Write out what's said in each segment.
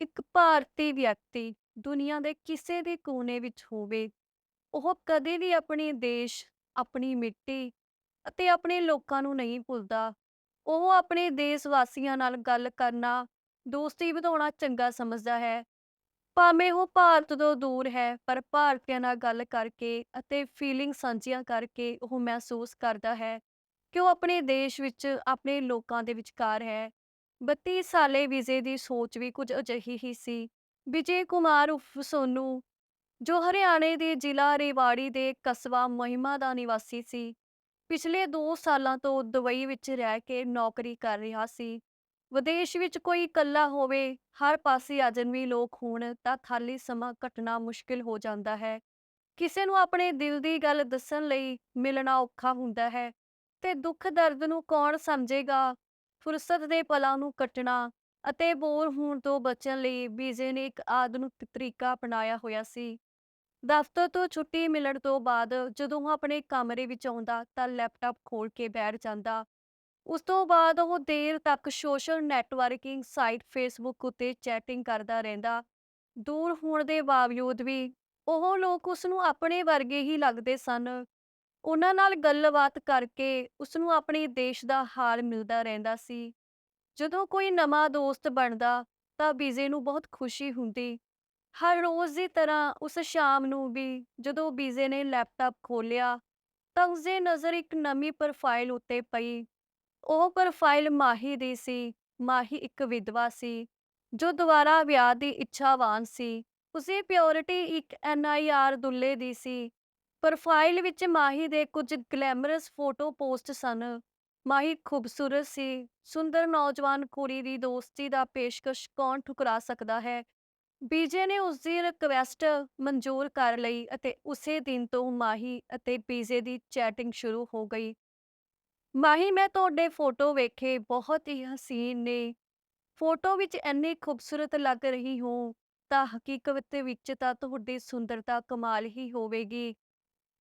ਇੱਕ ਭਾਰਤੀ ਵਿਅਕਤੀ ਦੁਨੀਆ ਦੇ ਕਿਸੇ ਵੀ ਕੋਨੇ ਵਿੱਚ ਹੋਵੇ, ਉਹ ਕਦੇ ਵੀ ਆਪਣੇ ਦੇਸ਼, ਆਪਣੀ ਮਿੱਟੀ ਅਤੇ ਆਪਣੇ ਲੋਕਾਂ ਨੂੰ ਨਹੀਂ ਭੁੱਲਦਾ। ਉਹ ਆਪਣੇ ਦੇਸ਼ ਵਾਸੀਆਂ ਨਾਲ ਗੱਲ ਕਰਨਾ, ਦੋਸਤੀ ਵਧਾਉਣਾ ਚੰਗਾ ਸਮਝਦਾ ਹੈ। ਭਾਵੇਂ ਉਹ ਭਾਰਤ ਤੋਂ ਦੂਰ ਹੈ, ਪਰ ਭਾਰਤੀਆਂ ਨਾਲ ਗੱਲ ਕਰਕੇ ਅਤੇ ਫੀਲਿੰਗ ਸਾਂਝੀਆਂ ਕਰਕੇ ਉਹ ਮਹਿਸੂਸ ਕਰਦਾ ਹੈ ਕਿ ਉਹ ਆਪਣੇ ਦੇਸ਼ ਵਿੱਚ, ਆਪਣੇ ਲੋਕਾਂ ਦੇ ਵਿਚਕਾਰ ਹੈ। 32 ਸਾਲੇ ਵਿਜੇ ਦੀ ਸੋਚ ਵੀ ਕੁਝ ਅਜਿਹੀ ਹੀ ਸੀ। ਵਿਜੇ ਕੁਮਾਰ ਉਫ ਸੋਨੂ, ਜੋ ਹਰਿਆਣੇ ਦੇ ਜ਼ਿਲ੍ਹਾ ਰੇਵਾੜੀ ਦੇ ਕਸਬਾ ਮਹਿਮਾ ਦਾ ਨਿਵਾਸੀ ਸੀ, ਪਿਛਲੇ 2 ਸਾਲਾਂ ਤੋਂ ਦੁਬਈ ਵਿੱਚ ਰਹਿ ਕੇ ਨੌਕਰੀ ਕਰ ਰਿਹਾ ਸੀ। ਵਿਦੇਸ਼ ਵਿੱਚ ਕੋਈ ਇਕੱਲਾ ਹੋਵੇ, ਹਰ ਪਾਸੇ ਅਜਨਬੀ ਲੋਕ ਹੋਣ ਤਾਂ ਖਾਲੀ ਸਮਾਂ ਕੱਟਣਾ ਮੁਸ਼ਕਿਲ ਹੋ ਜਾਂਦਾ ਹੈ। ਕਿਸੇ ਨੂੰ ਆਪਣੇ ਦਿਲ ਦੀ ਗੱਲ ਦੱਸਣ ਲਈ ਮਿਲਣਾ ਔਖਾ ਹੁੰਦਾ ਹੈ ਤੇ ਦੁੱਖ ਦਰਦ ਨੂੰ ਕੌਣ ਸਮਝੇਗਾ। ਫੁਰਸਤ ਦੇ ਪਲਾਂ ਨੂੰ ਕੱਟਣਾ ਅਤੇ ਬੋਰ ਹੋਣ ਤੋਂ ਬਚਣ ਲਈ ਬੀਜੇ ਨੇ ਇੱਕ ਆਧੁਨਿਕ ਤਰੀਕਾ ਅਪਣਾਇਆ ਹੋਇਆ ਸੀ। ਦਫ਼ਤਰ ਤੋਂ ਛੁੱਟੀ ਮਿਲਣ ਤੋਂ ਬਾਅਦ ਜਦੋਂ ਉਹ ਆਪਣੇ ਕਮਰੇ ਵਿੱਚ ਆਉਂਦਾ ਤਾਂ ਲੈਪਟਾਪ ਖੋਲ੍ਹ ਕੇ ਬੈਠ ਜਾਂਦਾ। ਉਸ ਤੋਂ ਬਾਅਦ ਉਹ ਦੇਰ ਤੱਕ ਸੋਸ਼ਲ ਨੈਟਵਰਕਿੰਗ ਸਾਈਟ ਫੇਸਬੁੱਕ ਉੱਤੇ ਚੈਟਿੰਗ ਕਰਦਾ ਰਹਿੰਦਾ। ਦੂਰ ਹੋਣ ਦੇ ਬਾਵਜੂਦ ਵੀ ਉਹ ਲੋਕ ਉਸ ਨੂੰ ਆਪਣੇ ਵਰਗੇ ਹੀ ਲੱਗਦੇ ਸਨ। ਉਹਨਾਂ ਨਾਲ ਗੱਲਬਾਤ ਕਰਕੇ ਉਸ ਨੂੰ ਆਪਣੇ ਦੇਸ਼ ਦਾ ਹਾਲ ਮਿਲਦਾ ਰਹਿੰਦਾ ਸੀ। ਜਦੋਂ ਕੋਈ ਨਵਾਂ ਦੋਸਤ ਬਣਦਾ ਤਾਂ ਬੀਜੇ ਨੂੰ ਬਹੁਤ ਖੁਸ਼ੀ ਹੁੰਦੀ। ਹਰ ਰੋਜ਼ ਦੀ ਤਰ੍ਹਾਂ ਉਸ ਸ਼ਾਮ ਨੂੰ ਵੀ ਜਦੋਂ ਬੀਜੇ ਨੇ ਲੈਪਟਾਪ ਖੋਲ੍ਹਿਆ ਤਾਂ ਉਸਦੇ ਨਜ਼ਰ ਇੱਕ ਨਵੀਂ ਪ੍ਰੋਫਾਈਲ ਉੱਤੇ ਪਈ। ਉਹ ਪ੍ਰੋਫਾਈਲ ਮਾਹੀ ਦੀ ਸੀ। ਮਾਹੀ ਇੱਕ ਵਿਧਵਾ ਸੀ, ਜੋ ਦੁਬਾਰਾ ਵਿਆਹ ਦੀ ਇੱਛਾਵਾਨ ਸੀ। ਉਸਦੀ ਪਿਓਰਿਟੀ ਇੱਕ ਐਨਆਈਆਰ ਦੁੱਲੇ ਦੀ ਸੀ। ਪ੍ਰੋਫਾਈਲ ਵਿੱਚ ਮਾਹੀ ਦੇ ਕੁਝ ਗਲੈਮਰਸ ਫੋਟੋ ਪੋਸਟ ਸਨ। ਮਾਹੀ ਖੂਬਸੂਰਤ ਸੀ। ਸੁੰਦਰ ਨੌਜਵਾਨ ਕੁੜੀ ਦੀ ਦੋਸਤੀ ਦਾ ਪੇਸ਼ਕਸ਼ ਕੌਣ ਠੁਕਰਾ ਸਕਦਾ ਹੈ। ਬੀਜੇ ਨੇ ਉਸਦੀ ਰਿਕਵੈਸਟ ਮਨਜ਼ੂਰ ਕਰ ਲਈ ਅਤੇ ਉਸੇ ਦਿਨ ਤੋਂ ਮਾਹੀ ਅਤੇ ਬੀਜੇ ਦੀ ਚੈਟਿੰਗ ਸ਼ੁਰੂ ਹੋ ਗਈ। ਮਾਹੀ ਮੈਂ ਤੁਹਾਡੇ ਫੋਟੋ ਵੇਖੇ, ਬਹੁਤ ਹੀ ਹਸੀਨ ਨੇ। ਫੋਟੋ ਵਿੱਚ ਇੰਨੀ ਖੂਬਸੂਰਤ ਲੱਗ ਰਹੀ ਹੋ ਤਾਂ ਹਕੀਕਤ ਵਿੱਚ ਤਾਂ ਤੁਹਾਡੀ ਸੁੰਦਰਤਾ ਕਮਾਲ ਹੀ ਹੋਵੇਗੀ।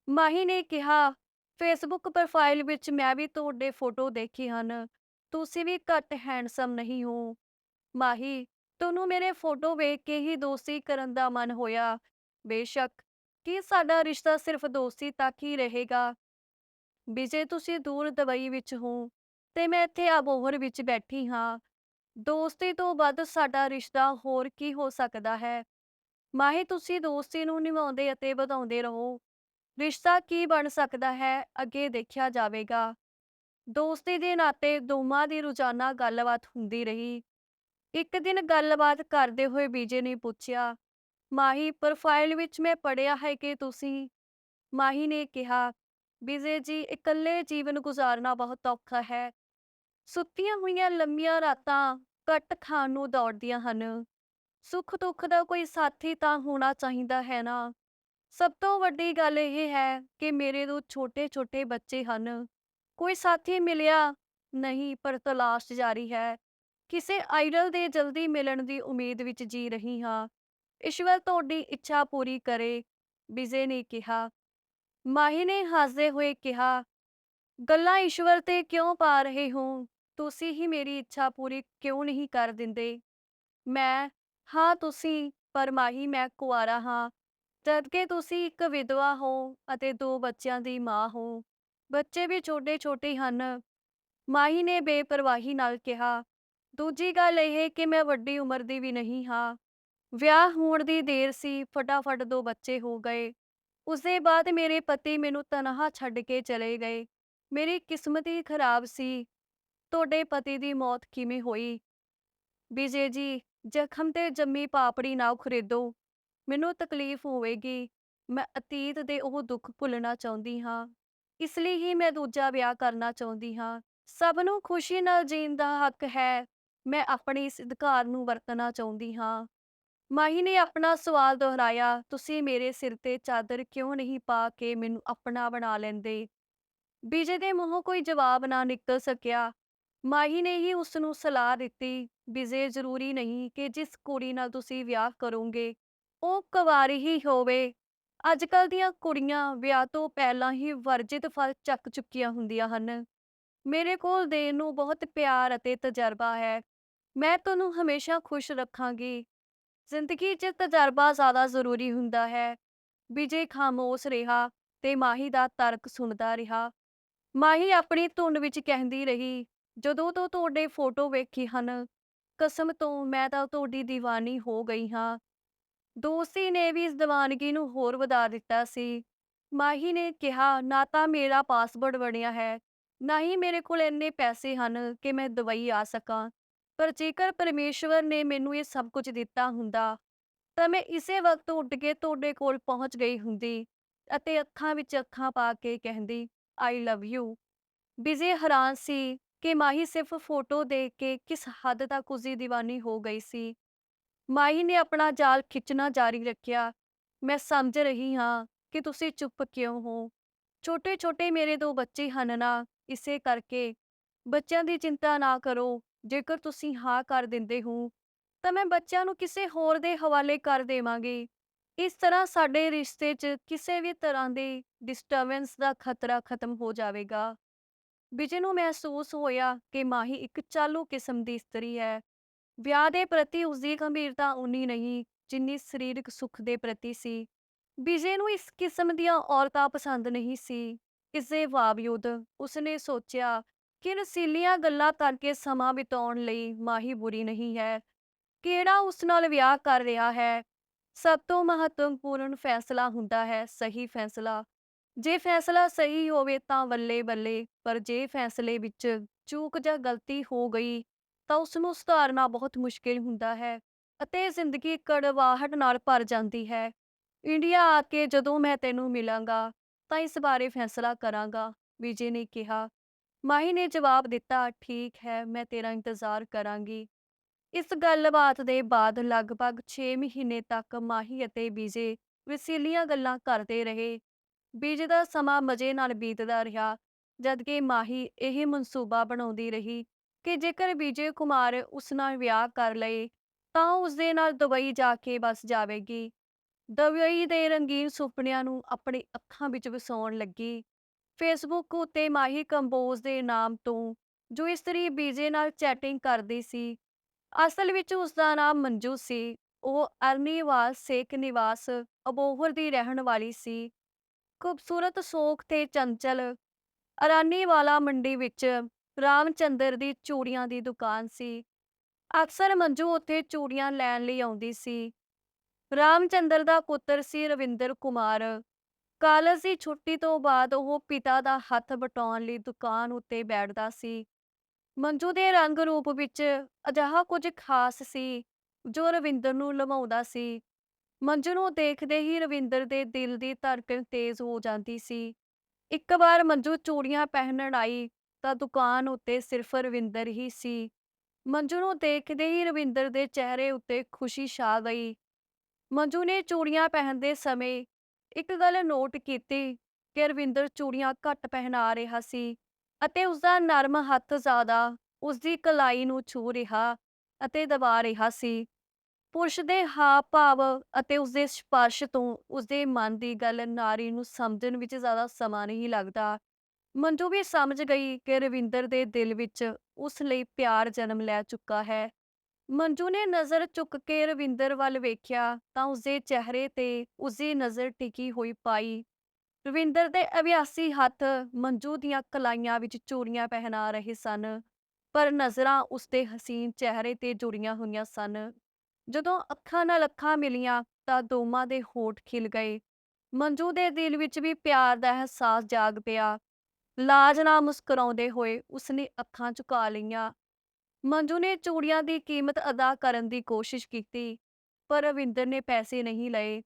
ਮਾਹੀ ਨੇ ਕਿਹਾ, ਫੇਸਬੁੱਕ ਪ੍ਰੋਫਾਈਲ ਵਿੱਚ ਮੈਂ ਵੀ ਤੁਹਾਡੇ ਫੋਟੋ ਦੇਖੇ ਹਨ। ਤੁਸੀਂ ਵੀ ਘੱਟ ਹੈਂਡਸਮ ਨਹੀਂ ਹੋ। ਮਾਹੀ, ਤੁਹਾਨੂੰ ਮੇਰੇ ਫੋਟੋ ਵੇਖ ਕੇ ਹੀ ਦੋਸਤੀ ਕਰਨ ਦਾ ਮਨ ਹੋਇਆ। ਬੇਸ਼ੱਕ, ਕੀ ਸਾਡਾ ਰਿਸ਼ਤਾ ਸਿਰਫ ਦੋਸਤੀ ਤੱਕ ਹੀ ਰਹੇਗਾ। ਵਿਜੇ ਤੁਸੀਂ ਦੂਰ ਦੁਬਈ ਵਿੱਚ ਹੋ ਤੇ ਮੈਂ ਇੱਥੇ ਅਬੋਹਰ ਵਿੱਚ ਬੈਠੀ ਹਾਂ। ਦੋਸਤੀ ਤੋਂ ਵੱਧ ਸਾਡਾ ਰਿਸ਼ਤਾ ਹੋਰ ਕੀ ਹੋ ਸਕਦਾ ਹੈ। ਮਾਹੀ ਤੁਸੀਂ ਦੋਸਤੀ ਨੂੰ ਨਿਭਾਉਂਦੇ ਅਤੇ ਵਧਾਉਂਦੇ ਰਹੋ। ਰਿਸ਼ਤਾ ਕੀ ਬਣ ਸਕਦਾ ਹੈ, ਅੱਗੇ ਦੇਖਿਆ ਜਾਵੇਗਾ। ਦੋਸਤੀ ਦੇ ਨਾਤੇ ਦੋਵਾਂ ਦੀ ਰੋਜ਼ਾਨਾ ਗੱਲਬਾਤ ਹੁੰਦੀ ਰਹੀ। ਇੱਕ ਦਿਨ ਗੱਲਬਾਤ ਕਰਦੇ ਹੋਏ ਵਿਜੇ ਨੇ ਪੁੱਛਿਆ, ਮਾਹੀ ਪ੍ਰੋਫਾਈਲ ਵਿੱਚ ਮੈਂ ਪੜ੍ਹਿਆ ਹੈ ਕਿ ਤੁਸੀਂ। ਮਾਹੀ ਨੇ ਕਿਹਾ, ਵਿਜੇ ਜੀ ਇਕੱਲੇ ਜੀਵਨ ਗੁਜ਼ਾਰਨਾ ਬਹੁਤ ਔਖਾ ਹੈ। ਸੁੱਤੀਆਂ ਹੋਈਆਂ ਲੰਮੀਆਂ ਰਾਤਾਂ ਘੱਟ ਖਾਣ ਨੂੰ ਦੌੜਦੀਆਂ ਹਨ। ਸੁੱਖ ਦੁੱਖ ਦਾ ਕੋਈ ਸਾਥੀ ਤਾਂ ਹੋਣਾ ਚਾਹੀਦਾ ਹੈ ਨਾ। ਸਭ ਤੋਂ ਵੱਡੀ ਗੱਲ ਇਹ ਹੈ ਕਿ ਮੇਰੇ ਦੋ ਛੋਟੇ ਛੋਟੇ ਬੱਚੇ ਹਨ। ਕੋਈ ਸਾਥੀ ਮਿਲਿਆ ਨਹੀਂ ਪਰ ਤਲਾਸ਼ ਜਾਰੀ ਹੈ। ਕਿਸੇ ਆਈਡਲ ਦੇ ਜਲਦੀ ਮਿਲਣ ਦੀ ਉਮੀਦ ਵਿੱਚ ਜੀ ਰਹੀ ਹਾਂ। ਈਸ਼ਵਰ ਤੁਹਾਡੀ ਇੱਛਾ ਪੂਰੀ ਕਰੇ, ਵਿਜੇ ਨੇ ਕਿਹਾ। ਮਾਹੀ ਨੇ ਹੱਸਦੇ ਹੋਏ ਕਿਹਾ, ਗੱਲਾਂ ਈਸ਼ਵਰ ਤੇ ਕਿਉਂ ਪਾ ਰਹੇ ਹੋ? ਤੁਸੀਂ ਹੀ ਮੇਰੀ ਇੱਛਾ ਪੂਰੀ ਕਿਉਂ ਨਹੀਂ ਕਰ ਦਿੰਦੇ? ਮੈਂ, ਹਾਂ ਤੁਸੀਂ, ਪਰ ਮਾਹੀ ਮੈਂ ਕੁਆਰਾ ਹਾਂ, ਜਦਕਿ ਤੁਸੀਂ ਇੱਕ ਵਿਧਵਾ ਹੋ ਅਤੇ ਦੋ ਬੱਚਿਆਂ ਦੀ ਮਾਂ ਹੋ। ਬੱਚੇ ਵੀ ਛੋਟੇ ਛੋਟੇ ਹਨ। ਮਾਹੀ ਨੇ ਬੇਪਰਵਾਹੀ ਨਾਲ ਕਿਹਾ, ਦੂਜੀ ਗੱਲ ਇਹ ਕਿ ਮੈਂ ਵੱਡੀ ਉਮਰ ਦੀ ਵੀ ਨਹੀਂ ਹਾਂ। ਵਿਆਹ ਹੋਣ ਦੀ ਦੇਰ ਸੀ, ਫਟਾਫਟ ਦੋ ਬੱਚੇ ਹੋ ਗਏ। ਉਸਦੇ ਬਾਅਦ ਮੇਰੇ ਪਤੀ ਮੈਨੂੰ ਤਨਹਾ ਛੱਡ ਕੇ ਚਲੇ ਗਏ। ਮੇਰੀ ਕਿਸਮਤ ਹੀ ਖਰਾਬ ਸੀ। ਤੁਹਾਡੇ ਪਤੀ ਦੀ ਮੌਤ ਕਿਵੇਂ ਹੋਈ? ਵਿਜੇ ਜੀ, ਜ਼ਖਮ ਤੇ ਜੰਮੀ ਪਾਪੜੀ ਨਾ ਖਰੀਦੋ ਮੈਨੂੰ ਤਕਲੀਫ ਹੋਵੇਗੀ। ਮੈਂ ਅਤੀਤ ਦੇ ਉਹ ਦੁੱਖ ਭੁੱਲਣਾ ਚਾਹੁੰਦੀ ਹਾਂ। ਇਸ ਲਈ ਹੀ ਮੈਂ ਦੂਜਾ ਵਿਆਹ ਕਰਨਾ ਚਾਹੁੰਦੀ ਹਾਂ। ਸਭ ਨੂੰ ਖੁਸ਼ੀ ਨਾਲ ਜੀਣ ਦਾ ਹੱਕ ਹੈ। ਮੈਂ ਆਪਣੇ ਇਸ ਅਧਿਕਾਰ ਨੂੰ ਵਰਤਣਾ ਚਾਹੁੰਦੀ ਹਾਂ। ਮਾਹੀ ਨੇ ਆਪਣਾ ਸਵਾਲ ਦੁਹਰਾਇਆ, ਤੁਸੀਂ ਮੇਰੇ ਸਿਰ ਤੇ ਚਾਦਰ ਕਿਉਂ ਨਹੀਂ ਪਾ ਕੇ ਮੈਨੂੰ ਆਪਣਾ ਬਣਾ ਲੈਂਦੇ? ਵਿਜੇ ਦੇ ਮੂੰਹੋਂ ਕੋਈ ਜਵਾਬ ਨਾ ਨਿਕਲ ਸਕਿਆ। ਮਾਹੀ ਨੇ ਹੀ ਉਸ ਨੂੰ ਸਲਾਹ ਦਿੱਤੀ, ਵਿਜੇ ਜ਼ਰੂਰੀ ਨਹੀਂ ਕਿ ਜਿਸ ਕੁੜੀ ਨਾਲ ਤੁਸੀਂ ਵਿਆਹ ਕਰੋਗੇ, ਉਹ ਕੁਆਰੀ ਹੀ ਹੋਵੇ। ਅੱਜ ਕੱਲ੍ਹ ਦੀਆਂ ਕੁੜੀਆਂ ਵਿਆਹ ਤੋਂ ਪਹਿਲਾਂ ਹੀ ਵਰਜਿਤ ਫਲ ਚੱਕ ਚੁੱਕੀਆਂ ਹੁੰਦੀਆਂ ਹਨ। ਮੇਰੇ ਕੋਲ ਦੇਣ ਨੂੰ ਬਹੁਤ ਪਿਆਰ ਅਤੇ ਤਜਰਬਾ ਹੈ। ਮੈਂ ਤੁਹਾਨੂੰ ਹਮੇਸ਼ਾ ਖੁਸ਼ ਰੱਖਾਂਗੀ। ਜ਼ਿੰਦਗੀ 'ਚ ਤਜਰਬਾ ਜ਼ਿਆਦਾ ਜ਼ਰੂਰੀ ਹੁੰਦਾ ਹੈ। ਵਿਜੇ ਖਾਮੋਸ਼ ਰਿਹਾ ਤੇ ਮਾਹੀ ਦਾ ਤਰਕ ਸੁਣਦਾ ਰਿਹਾ। ਮਾਹੀ ਆਪਣੀ ਧੁੰਦ ਵਿੱਚ ਕਹਿੰਦੀ ਰਹੀ, ਜਦੋਂ ਤੋਂ ਤੁਹਾਡੇ ਫੋਟੋ ਵੇਖੀ ਹਨ, ਕਸਮ ਤੋਂ ਮੈਂ ਤਾਂ ਤੁਹਾਡੀ ਦੀਵਾਨੀ ਹੋ ਗਈ ਹਾਂ। ਦੋਸਤੀ ਨੇ ਵੀ ਇਸ ਦੀਵਾਨਗੀ ਨੂੰ ਹੋਰ ਵਧਾ ਦਿੱਤਾ ਸੀ। ਮਾਹੀ ਨੇ ਕਿਹਾ, ਨਾ ਤਾਂ ਮੇਰਾ ਪਾਸਪੋਰਟ ਬਣਿਆ ਹੈ, ਨਾ ਹੀ ਮੇਰੇ ਕੋਲ ਇੰਨੇ ਪੈਸੇ ਹਨ ਕਿ ਮੈਂ ਦੁਬਈ ਆ ਸਕਾਂ। ਪਰ ਜੇਕਰ ਪਰਮੇਸ਼ਵਰ ਨੇ ਮੈਨੂੰ ਇਹ ਸਭ ਕੁਝ ਦਿੱਤਾ ਹੁੰਦਾ, ਤਾਂ ਮੈਂ ਇਸੇ ਵਕਤ ਉੱਡ ਕੇ ਤੁਹਾਡੇ ਕੋਲ ਪਹੁੰਚ ਗਈ ਹੁੰਦੀ ਅਤੇ ਅੱਖਾਂ ਵਿੱਚ ਅੱਖਾਂ ਪਾ ਕੇ ਕਹਿੰਦੀ, ਆਈ ਲਵ ਯੂ। ਵਿਜੇ ਹੈਰਾਨ ਸੀ ਕਿ ਮਾਹੀ ਸਿਰਫ ਫੋਟੋ ਦੇਖ ਕੇ ਕਿਸ ਹੱਦ ਤੱਕ ਉਸਦੀ ਦੀਵਾਨੀ ਹੋ ਗਈ ਸੀ। ਮਾਹੀ ਨੇ ਆਪਣਾ ਜਾਲ ਖਿੱਚਣਾ ਜਾਰੀ ਰੱਖਿਆ, ਮੈਂ ਸਮਝ ਰਹੀ ਹਾਂ ਕਿ ਤੁਸੀਂ ਚੁੱਪ ਕਿਉਂ ਹੋ। ਛੋਟੇ-ਛੋਟੇ ਮੇਰੇ ਦੋ ਬੱਚੇ ਹਨ ਨਾ, ਇਸੇ ਕਰਕੇ। ਬੱਚਿਆਂ ਦੀ ਚਿੰਤਾ ਨਾ ਕਰੋ, ਜੇਕਰ ਤੁਸੀਂ ਹਾਂ ਕਰ ਦਿੰਦੇ ਹੋ, ਤਾਂ ਮੈਂ ਬੱਚਿਆਂ ਨੂੰ ਕਿਸੇ ਹੋਰ ਦੇ ਹਵਾਲੇ ਕਰ ਦੇਵਾਂਗੀ। ਇਸ ਤਰ੍ਹਾਂ ਸਾਡੇ ਰਿਸ਼ਤੇ 'ਚ ਕਿਸੇ ਵੀ ਤਰ੍ਹਾਂ ਦੇ ਡਿਸਟਰਬੈਂਸ ਦਾ ਖਤਰਾ ਖਤਮ ਹੋ ਜਾਵੇਗਾ। ਵਿਜੇ ਨੂੰ ਮਹਿਸੂਸ ਹੋਇਆ ਕਿ ਮਾਹੀ ਇੱਕ ਚਾਲੂ ਕਿਸਮ ਦੀ ਇਸਤਰੀ ਹੈ। ਵਿਆਹ ਦੇ ਪ੍ਰਤੀ ਉਸਦੀ ਗੰਭੀਰਤਾ ਉਨੀ ਨਹੀਂ, ਜਿੰਨੀ ਸਰੀਰਕ ਸੁੱਖ ਦੇ ਪ੍ਰਤੀ ਸੀ। ਵਿਜੇ ਨੂੰ ਇਸ ਕਿਸਮ ਦੀਆਂ ਔਰਤਾਂ ਪਸੰਦ ਨਹੀਂ ਸੀ। ਇਸ ਦੇ ਬਾਵਜੂਦ ਉਸਨੇ ਸੋਚਿਆ ਕਿ ਰਸੀਲੀਆਂ ਗੱਲਾਂ ਕਰਕੇ ਸਮਾਂ ਬਿਤਾਉਣ ਲਈ ਮਾਹੀ ਬੁਰੀ ਨਹੀਂ ਹੈ। ਕਿਹੜਾ ਉਸ ਨਾਲ ਵਿਆਹ ਕਰ ਰਿਹਾ ਹੈ? ਸਭ ਤੋਂ ਮਹੱਤਵਪੂਰਨ ਫੈਸਲਾ ਹੁੰਦਾ ਹੈ ਸਹੀ ਫੈਸਲਾ। ਜੇ ਫੈਸਲਾ ਸਹੀ ਹੋਵੇ ਤਾਂ ਬੱਲੇ-ਬੱਲੇ, ਪਰ ਜੇ ਫੈਸਲੇ ਵਿੱਚ ਚੂਕ ਜਾਂ ਗਲਤੀ ਹੋ ਗਈ, ਤਾਂ ਉਸ ਨੂੰ ਸੁਧਾਰਨਾ ਬਹੁਤ ਮੁਸ਼ਕਿਲ ਹੁੰਦਾ ਹੈ ਅਤੇ ਜ਼ਿੰਦਗੀ ਕੜਵਾਹਟ ਨਾਲ ਭਰ ਜਾਂਦੀ ਹੈ। ਇੰਡੀਆ ਆ ਕੇ ਜਦੋਂ ਮੈਂ ਤੈਨੂੰ ਮਿਲਾਂਗਾ, ਤਾਂ ਇਸ ਬਾਰੇ ਫੈਸਲਾ ਕਰਾਂਗਾ, ਵਿਜੇ ਨੇ ਕਿਹਾ। ਮਾਹੀ ਨੇ ਜਵਾਬ ਦਿੱਤਾ, ਠੀਕ ਹੈ, ਮੈਂ ਤੇਰਾ ਇੰਤਜ਼ਾਰ ਕਰਾਂਗੀ। ਇਸ ਗੱਲਬਾਤ ਦੇ ਬਾਅਦ ਲਗਭਗ 6 ਮਹੀਨੇ ਤੱਕ ਮਾਹੀ ਅਤੇ ਵਿਜੇ ਵਸੀਲੀਆਂ ਗੱਲਾਂ ਕਰਦੇ ਰਹੇ। ਵਿਜੇ ਦਾ ਸਮਾਂ ਮਜ਼ੇ ਨਾਲ ਬੀਤਦਾ ਰਿਹਾ, ਜਦਕਿ ਮਾਹੀ ਇਹ ਮਨਸੂਬਾ ਬਣਾਉਂਦੀ ਰਹੀ ਕਿ ਜੇਕਰ ਵਿਜੇ ਕੁਮਾਰ ਉਸ ਨਾਲ ਵਿਆਹ ਕਰ ਲਏ, ਤਾਂ ਉਹ ਉਸਦੇ ਨਾਲ ਦੁਬਈ ਜਾ ਕੇ ਬਸ ਜਾਵੇਗੀ। ਦੁਬਈ ਦੇ ਰੰਗੀਨ ਸੁਪਨਿਆਂ ਨੂੰ ਆਪਣੀ ਅੱਖਾਂ ਵਿੱਚ ਵਸਾਉਣ ਲੱਗੀ। ਫੇਸਬੁੱਕ ਉੱਤੇ ਮਾਹੀ ਕੰਬੋਜ ਦੇ ਨਾਮ ਤੋਂ ਜੋ ਇਸਤਰੀ ਬੀਜੇ ਨਾਲ ਚੈਟਿੰਗ ਕਰਦੀ ਸੀ, ਅਸਲ ਵਿੱਚ ਉਸਦਾ ਨਾਮ ਮੰਜੂ ਸੀ। ਉਹ ਅਰਨੀਵਾਲ ਸੇਖ ਨਿਵਾਸ, ਅਬੋਹਰ ਦੀ ਰਹਿਣ ਵਾਲੀ ਸੀ। ਖੂਬਸੂਰਤ, ਸੋਖ ਤੇ ਚੰਚਲ। ਅਰਾਨੀਵਾਲਾ ਮੰਡੀ ਵਿੱਚ ਰਾਮਚੰਦਰ ਦੀ ਚੂੜੀਆਂ ਦੀ ਦੁਕਾਨ ਸੀ। ਅਕਸਰ ਮੰਜੂ ਉੱਥੇ ਚੂੜੀਆਂ ਲੈਣ ਲਈ ਆਉਂਦੀ ਸੀ। ਰਾਮਚੰਦਰ ਦਾ ਪੁੱਤਰ ਸੀ ਰਵਿੰਦਰ ਕੁਮਾਰ। ਕਾਲਜ ਦੀ ਛੁੱਟੀ ਤੋਂ ਬਾਅਦ ਉਹ ਪਿਤਾ ਦਾ ਹੱਥ ਵਟਾਉਣ ਲਈ ਦੁਕਾਨ ਉੱਤੇ ਬੈਠਦਾ ਸੀ। ਮੰਜੂ ਦੇ ਰੰਗ ਰੂਪ ਵਿੱਚ ਅਜਿਹਾ ਕੁਝ ਖਾਸ ਸੀ, ਜੋ ਰਵਿੰਦਰ ਨੂੰ ਲੁਭਾਉਂਦਾ ਸੀ। ਮੰਜੂ ਨੂੰ ਦੇਖਦੇ ਹੀ ਰਵਿੰਦਰ ਦੇ ਦਿਲ ਦੀ ਧੜਕਨ ਤੇਜ਼ ਹੋ ਜਾਂਦੀ ਸੀ। ਇੱਕ ਵਾਰ ਮੰਜੂ ਚੂੜੀਆਂ ਪਹਿਨਣ ਆਈ, ਤਾਂ ਦੁਕਾਨ ਉੱਤੇ ਸਿਰਫ ਰਵਿੰਦਰ ਹੀ ਸੀ। ਮੰਜੂ ਨੂੰ ਦੇਖਦੇ ਹੀ ਰਵਿੰਦਰ ਦੇ ਚਿਹਰੇ ਉੱਤੇ ਖੁਸ਼ੀ ਛਾ ਗਈ। ਮੰਜੂ ਨੇ ਚੂੜੀਆਂ ਪਹਿਨਦੇ ਸਮੇਂ ਇੱਕ ਗੱਲ ਨੋਟ ਕੀਤੀ ਕਿ ਰਵਿੰਦਰ ਚੂੜੀਆਂ ਘੱਟ ਪਹਿਨਾ ਰਿਹਾ ਸੀ ਅਤੇ ਉਸਦਾ ਨਰਮ ਹੱਥ ਜ਼ਿਆਦਾ ਉਸਦੀ ਕਲਾਈ ਨੂੰ ਛੂਹ ਰਿਹਾ ਅਤੇ ਦਬਾ ਰਿਹਾ ਸੀ। ਪੁਰਸ਼ ਦੇ ਹਾਵ-ਭਾਵ ਅਤੇ ਉਸਦੇ ਸਪਰਸ਼ ਤੋਂ ਉਸਦੇ ਮਨ ਦੀ ਗੱਲ ਨਾਰੀ ਨੂੰ ਸਮਝਣ ਵਿੱਚ ਜ਼ਿਆਦਾ ਸਮਾਂ ਨਹੀਂ ਲੱਗਦਾ। ਮੰਜੂ ਵੀ ਸਮਝ ਗਈ ਕਿ ਰਵਿੰਦਰ ਦੇ ਦਿਲ ਵਿੱਚ ਉਸ ਲਈ ਪਿਆਰ ਜਨਮ ਲੈ ਚੁੱਕਾ ਹੈ। ਮੰਜੂ ਨੇ ਨਜ਼ਰ ਚੁੱਕ ਕੇ ਰਵਿੰਦਰ ਵੱਲ ਵੇਖਿਆ ਤਾਂ ਉਸਦੇ ਚਿਹਰੇ ਤੇ ਉਸਦੀ ਨਜ਼ਰ ਟਿਕੀ ਹੋਈ ਪਾਈ। ਰਵਿੰਦਰ ਦੇ ਅਭਿਆਸੀ ਹੱਥ ਮੰਜੂ ਦੀਆਂ ਕਲਾਈਆਂ ਵਿੱਚ ਚੂੜੀਆਂ ਪਹਿਨਾ ਰਹੇ ਸਨ, ਪਰ ਨਜ਼ਰਾਂ ਉਸਦੇ ਹਸੀਨ ਚਿਹਰੇ ਤੇ ਜੁੜੀਆਂ ਹੋਈਆਂ ਸਨ। ਜਦੋਂ ਅੱਖਾਂ ਨਾਲ ਅੱਖਾਂ ਮਿਲੀਆਂ ਤਾਂ ਦੋਵਾਂ ਦੇ ਹੋਠ ਖਿਲ ਗਏ। ਮੰਜੂ ਦੇ ਦਿਲ ਵਿੱਚ ਵੀ ਪਿਆਰ ਦਾ ਅਹਿਸਾਸ ਜਾਗ ਪਿਆ। ਲਾਜ ਨਾਲ ਮੁਸਕਰਾਉਂਦੇ ਹੋਏ ਉਸਨੇ ਅੱਖਾਂ ਝੁਕਾ ਲਈਆਂ। ਮੰਜੂ ਨੇ ਚੂੜੀਆਂ ਦੀ ਕੀਮਤ ਅਦਾ ਕਰਨ ਦੀ ਕੋਸ਼ਿਸ਼ ਕੀਤੀ, ਪਰ ਰਵਿੰਦਰ ਨੇ ਪੈਸੇ ਨਹੀਂ ਲਏ।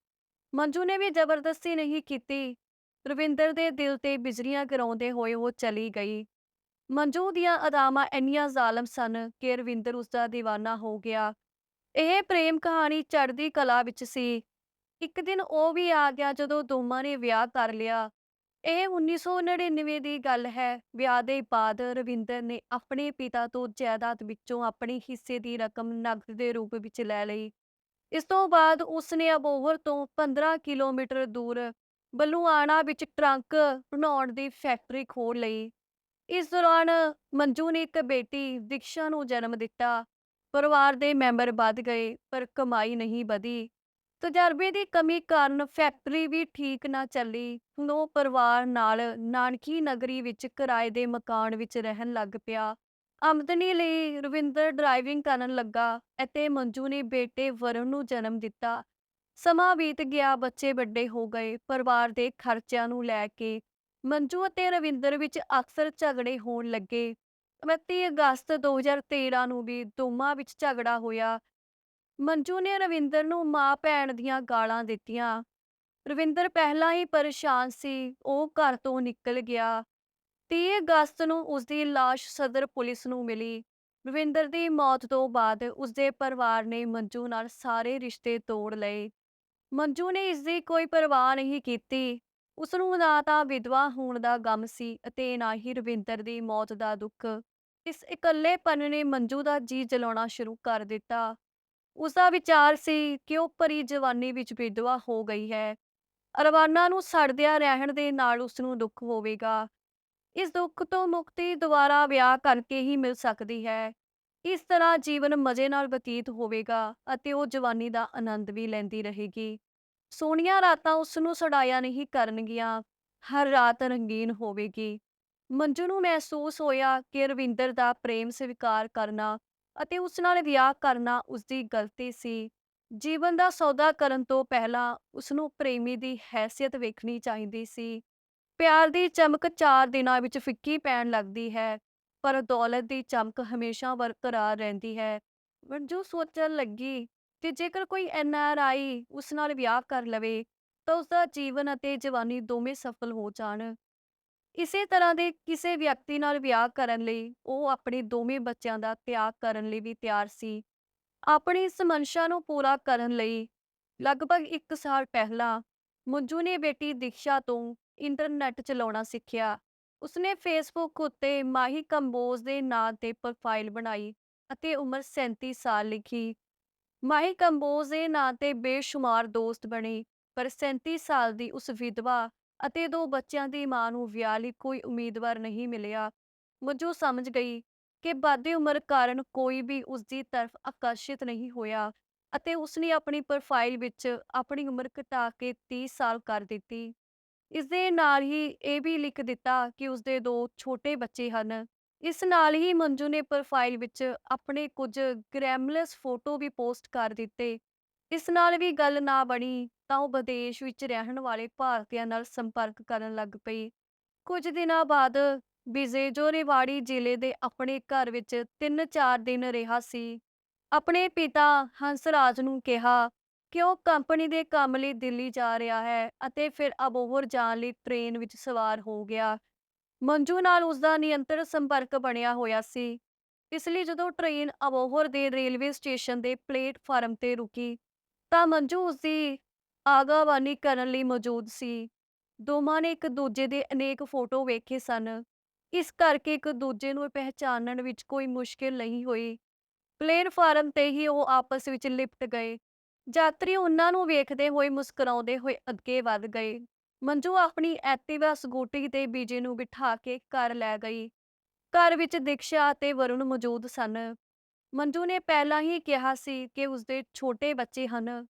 ਮੰਜੂ ਨੇ ਵੀ ਜ਼ਬਰਦਸਤੀ ਨਹੀਂ ਕੀਤੀ। ਰਵਿੰਦਰ ਦੇ ਦਿਲ ਤੇ ਬਿਜਲੀਆਂ ਗਿਰਾਉਂਦੇ ਹੋਏ ਉਹ ਚਲੀ ਗਈ। ਮੰਜੂ ਦੀਆਂ ਅਦਾਵਾਂ ਇੰਨੀਆਂ ਜ਼ਾਲਮ ਸਨ ਕਿ ਰਵਿੰਦਰ ਉਸਦਾ ਦੀਵਾਨਾ ਹੋ ਗਿਆ। ਇਹ ਪ੍ਰੇਮ ਕਹਾਣੀ ਚੜ੍ਹਦੀ ਕਲਾ ਵਿੱਚ ਸੀ। ਇੱਕ ਦਿਨ ਉਹ ਵੀ ਆ ਗਿਆ ਜਦੋਂ ਦੋਵਾਂ ਨੇ ਵਿਆਹ ਕਰ ਲਿਆ। ਇਹ 1999 ਦੀ ਗੱਲ ਹੈ। ਵਿਆਹ ਦੇ ਬਾਅਦ ਰਵਿੰਦਰ ਨੇ ਆਪਣੇ ਪਿਤਾ ਤੋਂ ਜਾਇਦਾਦ ਵਿੱਚੋਂ ਆਪਣੇ ਹਿੱਸੇ ਦੀ ਰਕਮ ਨਕਦ ਦੇ ਰੂਪ ਵਿੱਚ ਲੈ ਲਈ। ਇਸ ਤੋਂ ਬਾਅਦ ਉਸ ਨੇ ਅਬੋਹਰ ਤੋਂ 15 ਕਿਲੋਮੀਟਰ ਦੂਰ ਬਲੂਆਣਾ ਵਿੱਚ ਟਰੰਕ ਬਣਾਉਣ ਦੀ ਫੈਕਟਰੀ ਖੋਲ੍ਹ ਲਈ। ਇਸ ਦੌਰਾਨ ਮੰਜੂ ਨੇ ਇੱਕ ਬੇਟੀ ਦੀਕਸ਼ਾ ਨੂੰ ਜਨਮ ਦਿੱਤਾ। ਪਰਿਵਾਰ ਦੇ ਮੈਂਬਰ ਵੱਧ ਗਏ, ਪਰ ਕਮਾਈ ਨਹੀਂ ਵਧੀ ਤਜਰਬੇ ਦੀ ਕਮੀ ਕਾਰਨ ਫੈਕਟਰੀ ਵੀ ਠੀਕ ਨਾ ਚੱਲੀ। ਹੁਣ ਉਹ ਪਰਿਵਾਰ ਨਾਲ ਨਾਨਕੀ ਨਗਰੀ ਵਿੱਚ ਕਿਰਾਏ ਦੇ ਮਕਾਨ ਵਿੱਚ ਰਹਿਣ ਲੱਗ ਪਿਆ। ਆਮਦਨੀ ਲਈ ਰਵਿੰਦਰ ਡਰਾਈਵਿੰਗ ਕਰਨ ਲੱਗਾ ਅਤੇ ਮੰਜੂ ਨੇ ਬੇਟੇ ਵਰੁਣ ਨੂੰ ਜਨਮ ਦਿੱਤਾ। ਸਮਾਂ ਬੀਤ ਗਿਆ, ਬੱਚੇ ਵੱਡੇ ਹੋ ਗਏ, ਪਰਿਵਾਰ ਦੇ ਖਰਚਿਆਂ ਨੂੰ ਲੈ ਕੇ ਮੰਜੂ ਅਤੇ ਰਵਿੰਦਰ ਵਿੱਚ ਅਕਸਰ ਝਗੜੇ ਹੋਣ ਲੱਗੇ। 29 ਅਗਸਤ 2013 ਨੂੰ ਵੀ ਦੋਵਾਂ ਵਿੱਚ ਝਗੜਾ ਹੋਇਆ। ਮੰਜੂ ਨੇ ਰਵਿੰਦਰ ਨੂੰ ਮਾਂ ਭੈਣ ਦੀਆਂ ਗਾਲਾਂ ਦਿੱਤੀਆਂ। ਰਵਿੰਦਰ ਪਹਿਲਾਂ ਹੀ ਪਰੇਸ਼ਾਨ ਸੀ, ਉਹ ਘਰ ਤੋਂ ਨਿਕਲ ਗਿਆ। 30 ਅਗਸਤ ਨੂੰ ਉਸਦੀ ਲਾਸ਼ ਸਦਰ ਪੁਲਿਸ ਨੂੰ ਮਿਲੀ। ਰਵਿੰਦਰ ਦੀ ਮੌਤ ਤੋਂ ਬਾਅਦ ਉਸਦੇ ਪਰਿਵਾਰ ਨੇ ਮੰਜੂ ਨਾਲ ਸਾਰੇ ਰਿਸ਼ਤੇ ਤੋੜ ਲਏ। ਮੰਜੂ ਨੇ ਇਸ ਦੀ ਕੋਈ ਪਰਵਾਹ ਨਹੀਂ ਕੀਤੀ। ਉਸ ਨੂੰ ਨਾ ਤਾਂ ਵਿਧਵਾ ਹੋਣ ਦਾ ਗਮ ਸੀ ਅਤੇ ਨਾ ਹੀ ਰਵਿੰਦਰ ਦੀ ਮੌਤ ਦਾ ਦੁੱਖ। ਇਸ ਇਕੱਲੇਪਨ ਨੇ ਮੰਜੂ ਦਾ ਜੀ ਜਲਾਉਣਾ ਸ਼ੁਰੂ ਕਰ ਦਿੱਤਾ। ਉਸ ਦਾ ਵਿਚਾਰ ਸੀ ਕਿ ਉਹ ਭਰੀ ਜਵਾਨੀ ਵਿੱਚ ਵਿਧਵਾ ਹੋ ਗਈ ਹੈ। ਅਰਮਾਨਾਂ ਨੂੰ ਸੜਦਿਆਂ ਰਹਿਣ ਦੇ ਨਾਲ ਉਸ ਨੂੰ ਦੁੱਖ ਹੋਵੇਗਾ। ਇਸ ਦੁੱਖ ਤੋਂ ਮੁਕਤੀ ਦੁਬਾਰਾ ਵਿਆਹ ਕਰਕੇ ਹੀ ਮਿਲ ਸਕਦੀ ਹੈ। ਇਸ ਤਰ੍ਹਾਂ ਜੀਵਨ ਮਜ਼ੇ ਨਾਲ ਬਤੀਤ ਹੋਵੇਗਾ ਅਤੇ ਉਹ ਜਵਾਨੀ ਦਾ ਆਨੰਦ ਵੀ ਲੈਂਦੀ ਰਹੇਗੀ। ਸੋਹਣੀਆਂ ਰਾਤਾਂ ਉਸ ਨੂੰ ਸੜਾਇਆ ਨਹੀਂ ਕਰਨਗੀਆਂ, ਹਰ ਰਾਤ ਰੰਗੀਨ ਹੋਵੇਗੀ। ਮੰਜੂ ਨੂੰ ਮਹਿਸੂਸ ਹੋਇਆ ਕਿ ਰਵਿੰਦਰ ਦਾ ਪ੍ਰੇਮ ਸਵੀਕਾਰ ਕਰਨਾ ਅਤੇ ਉਸ ਨਾਲ ਵਿਆਹ ਕਰਨਾ ਉਸ ਦੀ ਗਲਤੀ ਸੀ। ਜੀਵਨ ਦਾ ਸੌਦਾ ਕਰਨ ਤੋਂ ਪਹਿਲਾਂ ਉਸ ਨੂੰ ਪ੍ਰੇਮੀ ਦੀ ਹੈਸੀਅਤ ਵੇਖਣੀ ਚਾਹੀਦੀ ਸੀ। ਪਿਆਰ ਦੀ ਚਮਕ ਚਾਰ ਦਿਨਾਂ ਵਿੱਚ ਫਿੱਕੀ ਪੈਣ ਲੱਗਦੀ ਹੈ, ਪਰ ਦੌਲਤ ਦੀ ਚਮਕ ਹਮੇਸ਼ਾ ਬਰਕਰਾਰ ਰਹਿੰਦੀ ਹੈ। ਮੰਜੂ ਸੋਚਣ ਲੱਗੀ ਕਿ ਜੇਕਰ ਕੋਈ ਐਨ ਆਰ ਆਈ ਉਸ ਨਾਲ ਵਿਆਹ ਕਰ ਲਵੇ, ਤਾਂ ਉਸ ਦਾ ਜੀਵਨ ਅਤੇ ਜਵਾਨੀ ਦੋਵੇਂ ਸਫਲ ਹੋ ਜਾਣ। ਇਸੇ ਤਰ੍ਹਾਂ ਦੇ ਕਿਸੇ ਵਿਅਕਤੀ ਨਾਲ ਵਿਆਹ ਕਰਨ ਲਈ, ਉਹ ਆਪਣੇ ਦੋਵੇਂ ਬੱਚਿਆਂ ਦਾ ਤਿਆਗ ਕਰਨ ਲਈ ਵੀ ਤਿਆਰ ਸੀ। ਆਪਣੀ ਇਸ ਮਨਸ਼ਾ ਨੂੰ ਪੂਰਾ ਕਰਨ ਲਈ ਲਗਭਗ 1 ਸਾਲ ਪਹਿਲਾਂ ਮੰਜੂ ਨੇ ਬੇਟੀ ਦੀਕਸ਼ਾ ਤੋਂ ਇੰਟਰਨੈਟ ਚਲਾਉਣਾ ਸਿੱਖਿਆ। ਉਸਨੇ ਫੇਸਬੁੱਕ ਉੱਤੇ ਮਾਹੀ ਕੰਬੋਜ ਦੇ ਨਾਂ ਤੇ ਪ੍ਰੋਫਾਈਲ ਬਣਾਈ ਅਤੇ ਉਮਰ 37 ਸਾਲ ਲਿਖੀ। ਮਾਹੀ ਕੰਬੋਜ ਦੇ ਨਾਂ ਤੇ ਬੇਸ਼ੁਮਾਰ ਦੋਸਤ ਬਣੇ, ਪਰ 37 ਸਾਲ ਦੀ ਉਸ ਵਿਧਵਾ ਅਤੇ ਦੋ ਬੱਚਿਆਂ ਦੀ ਮਾਂ ਨੂੰ ਵਿਆਹ ਲਈ ਕੋਈ ਉਮੀਦਵਾਰ ਨਹੀਂ ਮਿਲਿਆ। ਮੰਜੂ ਸਮਝ ਗਈ ਕਿ ਵਾਧੀ ਉਮਰ ਕਾਰਨ ਕੋਈ ਵੀ ਉਸ ਦੀ ਤਰਫ ਆਕਰਸ਼ਿਤ ਨਹੀਂ ਹੋਇਆ ਅਤੇ ਉਸਨੇ ਆਪਣੀ ਪ੍ਰੋਫਾਈਲ ਵਿੱਚ ਆਪਣੀ ਉਮਰ ਘਟਾ ਕੇ 30 ਸਾਲ ਕਰ ਦਿੱਤੀ। ਇਸ ਦੇ ਨਾਲ ਹੀ ਇਹ ਵੀ ਲਿਖ ਦਿੱਤਾ ਕਿ ਉਸਦੇ ਦੋ ਛੋਟੇ ਬੱਚੇ ਹਨ। ਇਸ ਨਾਲ ਹੀ ਮੰਜੂ ਨੇ ਪ੍ਰੋਫਾਈਲ ਵਿੱਚ ਆਪਣੇ ਕੁਝ ਗ੍ਰੈਮਲੈਸ ਫੋਟੋ ਵੀ ਪੋਸਟ ਕਰ ਦਿੱਤੇ ਇਸ ਨਾਲ ਵੀ ਗੱਲ ਨਾ ਬਣੀ ਤਾਂ ਉਹ ਵਿਦੇਸ਼ ਵਿੱਚ ਰਹਿਣ ਵਾਲੇ ਭਾਰਤੀਆਂ ਨਾਲ ਸੰਪਰਕ ਕਰਨ ਲੱਗ ਪਈ। ਕੁਝ ਦਿਨਾਂ ਬਾਅਦ ਵਿਜੇ ਰੇਵਾੜੀ ਜ਼ਿਲ੍ਹੇ ਦੇ ਆਪਣੇ ਘਰ ਵਿੱਚ 3-4 ਦਿਨ ਰਿਹਾ ਸੀ। ਆਪਣੇ ਪਿਤਾ ਹੰਸਰਾਜ ਨੂੰ ਕਿਹਾ ਕਿ ਉਹ ਕੰਪਨੀ ਦੇ ਕੰਮ ਲਈ ਦਿੱਲੀ ਜਾ ਰਿਹਾ ਹੈ ਅਤੇ ਫਿਰ ਅਬੋਹਰ ਜਾਣ ਲਈ ਟ੍ਰੇਨ ਵਿੱਚ ਸਵਾਰ ਹੋ ਗਿਆ। ਮੰਜੂ ਨਾਲ ਉਸ ਦਾ ਨਿਯੰਤਰ ਸੰਪਰਕ ਬਣਿਆ ਹੋਇਆ ਸੀ। ਇਸ ਲਈ ਜਦੋਂ ਟ੍ਰੇਨ ਅਬੋਹਰ ਦੇ ਰੇਲਵੇ ਸਟੇਸ਼ਨ ਦੇ ਪਲੇਟਫਾਰਮ ਤੇ ਰੁਕੀ ਤਾਂ ਮੰਜੂ ਉਸਦੀ ਆਗਾਵਾਨੀ ਕਰਨ ਲਈ ਮੌਜੂਦ ਸੀ। ਦੋਵਾਂ ਨੇ ਇੱਕ ਦੂਜੇ ਦੇ ਅਨੇਕ ਫੋਟੋ ਵੇਖੇ ਸਨ। ਇਸ ਕਰਕੇ ਇੱਕ ਦੂਜੇ ਨੂੰ ਪਹਿਚਾਨਣ ਵਿੱਚ ਕੋਈ ਮੁਸ਼ਕਿਲ ਨਹੀਂ ਹੋਈ। ਪਲੇਟਫਾਰਮ ਤੇ ਹੀ ਉਹ ਆਪਸ ਵਿੱਚ ਲਿਪਟ ਗਏ। ਯਾਤਰੀ ਉਹਨਾਂ ਨੂੰ ਵੇਖਦੇ ਹੋਏ ਮੁਸਕਰਾਉਂਦੇ ਹੋਏ ਅੱਗੇ ਵੱਧ ਗਏ। ਮੰਜੂ ਆਪਣੀ ਐਕਟਿਵਾ ਸਕੂਟਰੀ ਤੇ ਬੀਜੇ ਨੂੰ ਬਿਠਾ ਕੇ ਘਰ ਲੈ ਗਈ। ਘਰ ਵਿੱਚ ਦੀਕਸ਼ਾ ਅਤੇ ਵਰੁਣ ਮੌਜੂਦ ਸਨ। ਮੰਜੂ ਨੇ ਪਹਿਲਾਂ ਹੀ ਕਿਹਾ ਸੀ ਕਿ ਉਸਦੇ ਛੋਟੇ ਬੱਚੇ ਹਨ,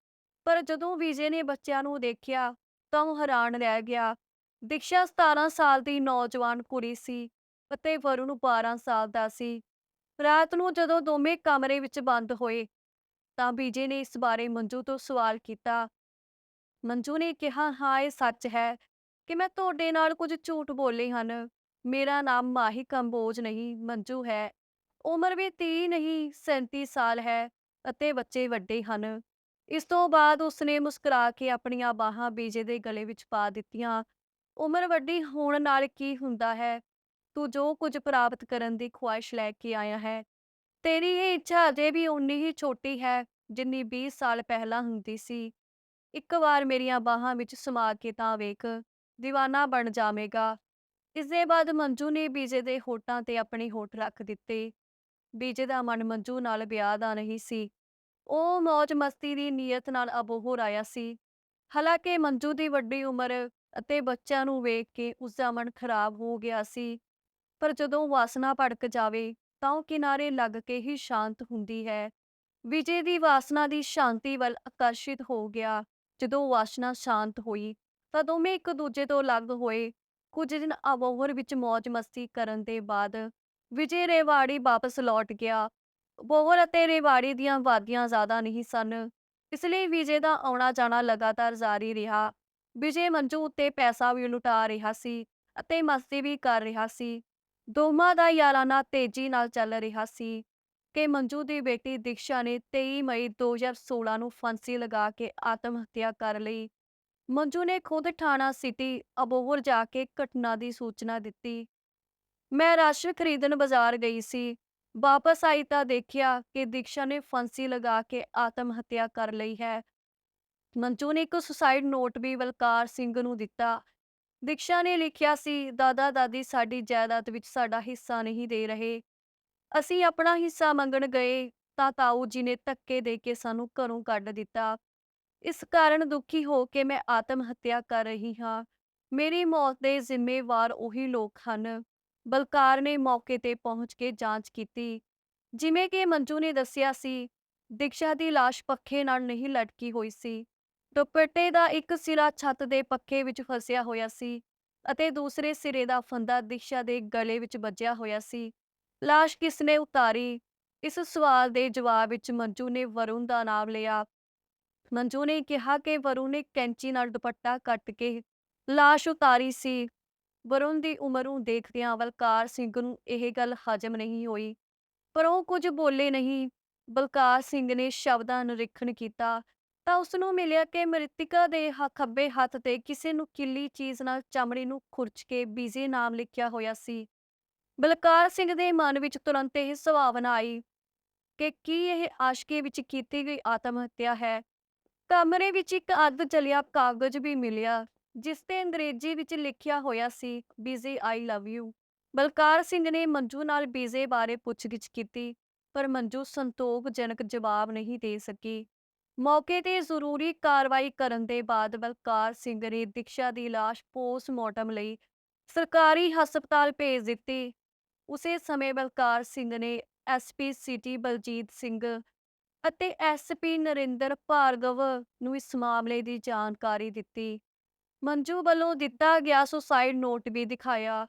ਪਰ ਜਦੋਂ ਵਿਜੇ ਨੇ ਬੱਚਿਆਂ ਨੂੰ ਦੇਖਿਆ ਤਾਂ ਉਹ ਹੈਰਾਨ ਰਹਿ ਗਿਆ। ਦੀਕਸ਼ਾ 17 ਸਾਲ ਦੀ ਨੌਜਵਾਨ ਕੁੜੀ ਸੀ ਅਤੇ ਵਰੁਣ 12 ਸਾਲ ਦਾ ਸੀ। ਰਾਤ ਨੂੰ ਜਦੋਂ ਦੋਵੇਂ ਕਮਰੇ ਵਿੱਚ ਬੰਦ ਹੋਏ ਤਾਂ ਵਿਜੇ ਨੇ ਇਸ ਬਾਰੇ ਮੰਜੂ ਤੋਂ ਸਵਾਲ ਕੀਤਾ। ਮੰਜੂ ਨੇ ਕਿਹਾ, ਹਾਂ, ਇਹ ਸੱਚ ਹੈ ਕਿ ਮੈਂ ਤੁਹਾਡੇ ਨਾਲ ਕੁਝ ਝੂਠ ਬੋਲੇ ਹਨ। ਮੇਰਾ ਨਾਮ ਮਾਹੀ ਕੰਬੋਜ ਨਹੀਂ, ਮੰਜੂ ਹੈ। ਉਮਰ ਵੀ 30 ਨਹੀਂ 37 ਸਾਲ ਹੈ ਅਤੇ ਬੱਚੇ ਵੱਡੇ ਹਨ। ਇਸ ਤੋਂ ਬਾਅਦ ਉਸਨੇ ਮੁਸਕਰਾ ਕੇ ਆਪਣੀਆਂ ਬਾਹਾਂ ਬੀਜੇ ਦੇ ਗਲੇ ਵਿੱਚ ਪਾ ਦਿੱਤੀਆਂ। ਉਮਰ ਵੱਡੀ ਹੋਣ ਨਾਲ ਕੀ ਹੁੰਦਾ ਹੈ? ਤੂੰ ਜੋ ਕੁਝ ਪ੍ਰਾਪਤ ਕਰਨ ਦੀ ਖੁਆਇਸ਼ ਲੈ ਕੇ ਆਇਆ ਹੈ। ਤੇਰੀ ਇਹ ਇੱਛਾ ਅਜੇ ਵੀ ਉਨੀ ਹੀ ਛੋਟੀ ਹੈ ਜਿੰਨੀ 20 ਸਾਲ ਪਹਿਲਾਂ ਹੁੰਦੀ ਸੀ। ਇੱਕ ਵਾਰ ਮੇਰੀਆਂ ਬਾਹਾਂ ਵਿੱਚ ਸਮਾ ਕੇ ਤਾਂ ਵੇਖ دیਵਾਨਾ ਬਣ ਜਾਵੇਗਾ। ਇਸ ਦੇ ਬਾਅਦ ਮੰਜੂ ਨੇ ਬੀਜੇ ਦੇ ਹੋਠਾਂ ਤੇ ਆਪਣੇ ਹੋਠ ਰੱਖ ਦਿੱਤੇ। ਬੀਜੇ ਦਾ ਮਨ ਮੰਜੂ ਨਾਲ ਵਿਆਹ ਦਾ ਨਹੀਂ ਸੀ। ਉਹ ਮौज ਮਸਤੀ ਦੀ ਨੀਅਤ ਨਾਲ ਅਬੋਹਰ ਆਇਆ ਸੀ। ਹਾਲਾਂਕਿ ਮੰਜੂ ਦੀ ਵੱਡੀ ਉਮਰ ਅਤੇ ਬੱਚਿਆਂ ਨੂੰ ਵੇਖ ਕੇ ਉਸ ਦਾ ਮਨ ਖਰਾਬ ਹੋ ਗਿਆ ਸੀ। ਪਰ ਜਦੋਂ ਵਾਸਨਾ ਭੜਕ ਜਾਵੇ, ਤਾਂ ਉਹ ਕਿਨਾਰੇ ਲੱਗ ਕੇ ਹੀ ਸ਼ਾਂਤ ਹੁੰਦੀ ਹੈ। ਵਿਜੇ ਦੀ ਵਾਸਨਾ ਦੀ ਸ਼ਾਂਤੀ ਵੱਲ ਆਕਰਸ਼ਿਤ ਹੋ ਗਿਆ। ਜਦੋਂ ਵਾਸਨਾ ਸ਼ਾਂਤ ਹੋਈ, ਤਾਂ ਦੋਵੇਂ ਇੱਕ ਦੂਜੇ ਤੋਂ ਅਲੱਗ ਹੋਏ। ਕੁਝ ਦਿਨ ਅਬੋਹਰ ਵਿੱਚ ਮौज ਮਸਤੀ ਕਰਨ ਦੇ ਬਾਅਦ ਵਿਜੇ ਰੇਵਾੜੀ ਵਾਪਸ ਲੌਟ ਗਿਆ, ਬੋਹਰ ਅਤੇ ਰੇਵਾੜੀ ਦੀਆਂ ਵਾਦੀਆਂ ਜ਼ਿਆਦਾ ਨਹੀਂ ਸਨ, ਇਸ ਲਈ ਵਿਜੇ ਦਾ ਆਉਣਾ ਜਾਣਾ ਲਗਾਤਾਰ ਜਾਰੀ ਰਿਹਾ। ਵਿਜੇ ਮੰਜੂ ਉੱਤੇ ਪੈਸਾ ਵੀ ਲੁਟਾ ਰਿਹਾ ਸੀ ਅਤੇ ਮਸਤੀ ਵੀ ਕਰ ਰਿਹਾ ਸੀ। ਦੋਵਾਂ ਦਾ ਯਾਰਾਨਾ ਤੇਜ਼ੀ ਨਾਲ ਚੱਲ ਰਿਹਾ ਸੀ ਕਿ ਮੰਜੂ ਦੀ ਬੇਟੀ ਦੀਕਸ਼ਾ ਨੇ 23 ਮਈ 2016 ਨੂੰ ਫਾਂਸੀ ਲਗਾ ਕੇ ਆਤਮ ਹੱਤਿਆ ਕਰ ਲਈ। ਮੰਜੂ ਨੇ ਖੁਦ ਥਾਣਾ ਸਿਟੀ ਅਬੋਹਰ ਜਾ ਕੇ ਘਟਨਾ ਦੀ ਸੂਚਨਾ ਦਿੱਤੀ। ਮੈਂ ਰਾਸ਼ਨ ਖਰੀਦਣ ਬਾਜ਼ਾਰ ਗਈ ਸੀ। ਵਾਪਸ ਆਈ ਤਾਂ ਦੇਖਿਆ ਕਿ ਦੀਕਸ਼ਾ ਨੇ ਫਾਂਸੀ ਲਗਾ ਕੇ ਆਤਮ ਹੱਤਿਆ ਕਰ ਲਈ ਹੈ। ਮੰਜੂ ਨੇ ਇੱਕ ਸੁਸਾਈਡ ਨੋਟ ਵੀ ਬਲਕਾਰ ਸਿੰਘ ਨੂੰ ਦਿੱਤਾ। ਦੀਕਸ਼ਾ ਨੇ ਲਿਖਿਆ ਸੀ, ਦਾਦਾ, ਦਾਦੀ ਸਾਡੀ ਜਾਇਦਾਦ ਵਿੱਚ ਸਾਡਾ ਹਿੱਸਾ ਨਹੀਂ ਦੇ ਰਹੇ। ਅਸੀਂ ਆਪਣਾ ਹਿੱਸਾ ਮੰਗਣ ਗਏ ਤਾਂ ਤਾਊ ਜੀ ਨੇ ਧੱਕੇ ਦੇ ਕੇ ਸਾਨੂੰ ਘਰੋਂ ਕੱਢ ਦਿੱਤਾ। ਇਸ ਕਾਰਨ ਦੁਖੀ ਹੋ ਕੇ ਮੈਂ ਆਤਮ ਹੱਤਿਆ ਕਰ ਰਹੀ ਹਾਂ। ਮੇਰੀ ਮੌਤ ਦੇ ਜ਼ਿੰਮੇਵਾਰ ਉਹੀ ਲੋਕ ਹਨ। ਬਲਕਾਰ ਨੇ ਮੌਕੇ ਤੇ ਪਹੁੰਚ ਕੇ ਜਾਂਚ ਕੀਤੀ। ਜਿਵੇਂ ਕਿ ਮੰਜੂ ਨੇ ਦੱਸਿਆ ਸੀ, ਦੀਕਸ਼ਾ ਦੀ ਲਾਸ਼ ਪੱਖੇ ਨਾਲ ਨਹੀਂ ਲਟਕੀ ਹੋਈ ਸੀ। ਦੁਪੱਟੇ ਦਾ ਇੱਕ ਸਿਰਾ ਛੱਤ ਦੇ ਪੱਖੇ ਵਿੱਚ ਫਸਿਆ ਹੋਇਆ ਸੀ ਅਤੇ ਦੂਸਰੇ ਸਿਰੇ ਦਾ ਫੰਦਾ ਦਿਕਸ਼ਾ ਦੇ ਗਲੇ ਵਿੱਚ ਵੱਜਿਆ ਹੋਇਆ ਸੀ। ਲਾਸ਼ ਕਿਸਨੇ ਉਤਾਰੀ? ਇਸ ਸਵਾਲ ਦੇ ਜਵਾਬ ਵਿੱਚ ਮੰਜੂ ਨੇ ਵਰੁਣ ਦਾ ਨਾਮ ਲਿਆ। ਮੰਜੂ ਨੇ ਕਿਹਾ ਕਿ ਵਰੁਣ ਨੇ ਕੈਂਚੀ ਨਾਲ ਦੁਪੱਟਾ ਕੱਟ ਕੇ ਲਾਸ਼ ਉਤਾਰੀ ਸੀ। ਵਰੁਣ ਦੀ ਉਮਰ ਨੂੰ ਦੇਖਦਿਆਂ ਬਲਕਾਰ ਸਿੰਘ ਨੂੰ ਇਹ ਗੱਲ ਹਜਮ ਨਹੀਂ ਹੋਈ। ਪਰ ਉਹ ਕੁਝ ਬੋਲੇ ਨਹੀਂ। ਬਲਕਾਰ ਸਿੰਘ ਨੇ ਸ਼ਬਦਾਂ ਨਿਰੀਖਣ ਕੀਤਾ ਤਾਂ ਉਸ ਨੂੰ ਮਿਲਿਆ ਕਿ ਮ੍ਰਿਤਿਕਾ ਦੇ ਖੱਬੇ ਹੱਥ ਤੇ ਕਿਸੇ ਨੂੰ ਕਿੱਲੀ ਚੀਜ਼ ਨਾਲ ਚਮੜੀ ਨੂੰ ਖੁਰਚ ਕੇ ਬੀਜੇ ਨਾਮ ਲਿਖਿਆ ਹੋਇਆ ਸੀ। ਬਲਕਾਰ ਸਿੰਘ ਦੇ ਮਨ ਵਿੱਚ ਤੁਰੰਤ ਇਹ ਸੁਭਾਵਨਾ ਆਈ ਕਿ ਕੀ ਇਹ ਆਸ਼ਕੀ ਵਿੱਚ ਕੀਤੀ ਗਈ ਆਤਮ ਹੱਤਿਆ ਹੈ। ਕਮਰੇ ਵਿੱਚ ਇੱਕ ਅੱਧ ਜਲਿਆ ਕਾਗਜ਼ ਵੀ ਮਿਲਿਆ। ਜਿਸ ਤੇ ਅੰਗਰੇਜ਼ੀ ਵਿੱਚ ਲਿਖਿਆ ਹੋਇਆ ਸੀ, ਬੀਜ਼ੇ I love you. Balkar Singh ਨੇ ਮੰਜੂ ਨਾਲ ਬੀਜ਼ੇ ਬਾਰੇ ਪੁੱਛਗਿੱਛ ਕੀਤੀ, ਪਰ ਮੰਜੂ ਸੰਤੋਖਜਨਕ ਜਵਾਬ ਨਹੀਂ ਦੇ ਸਕੀ। ਮੌਕੇ ਤੇ ਜ਼ਰੂਰੀ ਕਾਰਵਾਈ ਕਰਨ ਦੇ ਬਾਅਦ ਬਲਕਾਰ ਸਿੰਘ ਨੇ ਦੀਕਸ਼ਾ ਦੀ ਲਾਸ਼ ਪੋਸਟਮਾਰਟਮ ਲਈ ਸਰਕਾਰੀ ਹਸਪਤਾਲ ਭੇਜ ਦਿੱਤੀ। ਉਸੇ ਸਮੇਂ ਬਲਕਾਰ ਸਿੰਘ ਨੇ ਐਸਪੀ ਸਿਟੀ ਬਲਜੀਤ ਸਿੰਘ ਅਤੇ ਐਸਪੀ ਨਰਿੰਦਰ ਭਾਰਗਵ ਨੂੰ ਇਸ ਮਾਮਲੇ ਦੀ ਜਾਣਕਾਰੀ ਦਿੱਤੀ। ਮੰਜੂ ਵੱਲੋਂ ਦਿੱਤਾ ਗਿਆ ਸੁਸਾਈਡ ਨੋਟ ਵੀ ਦਿਖਾਇਆ।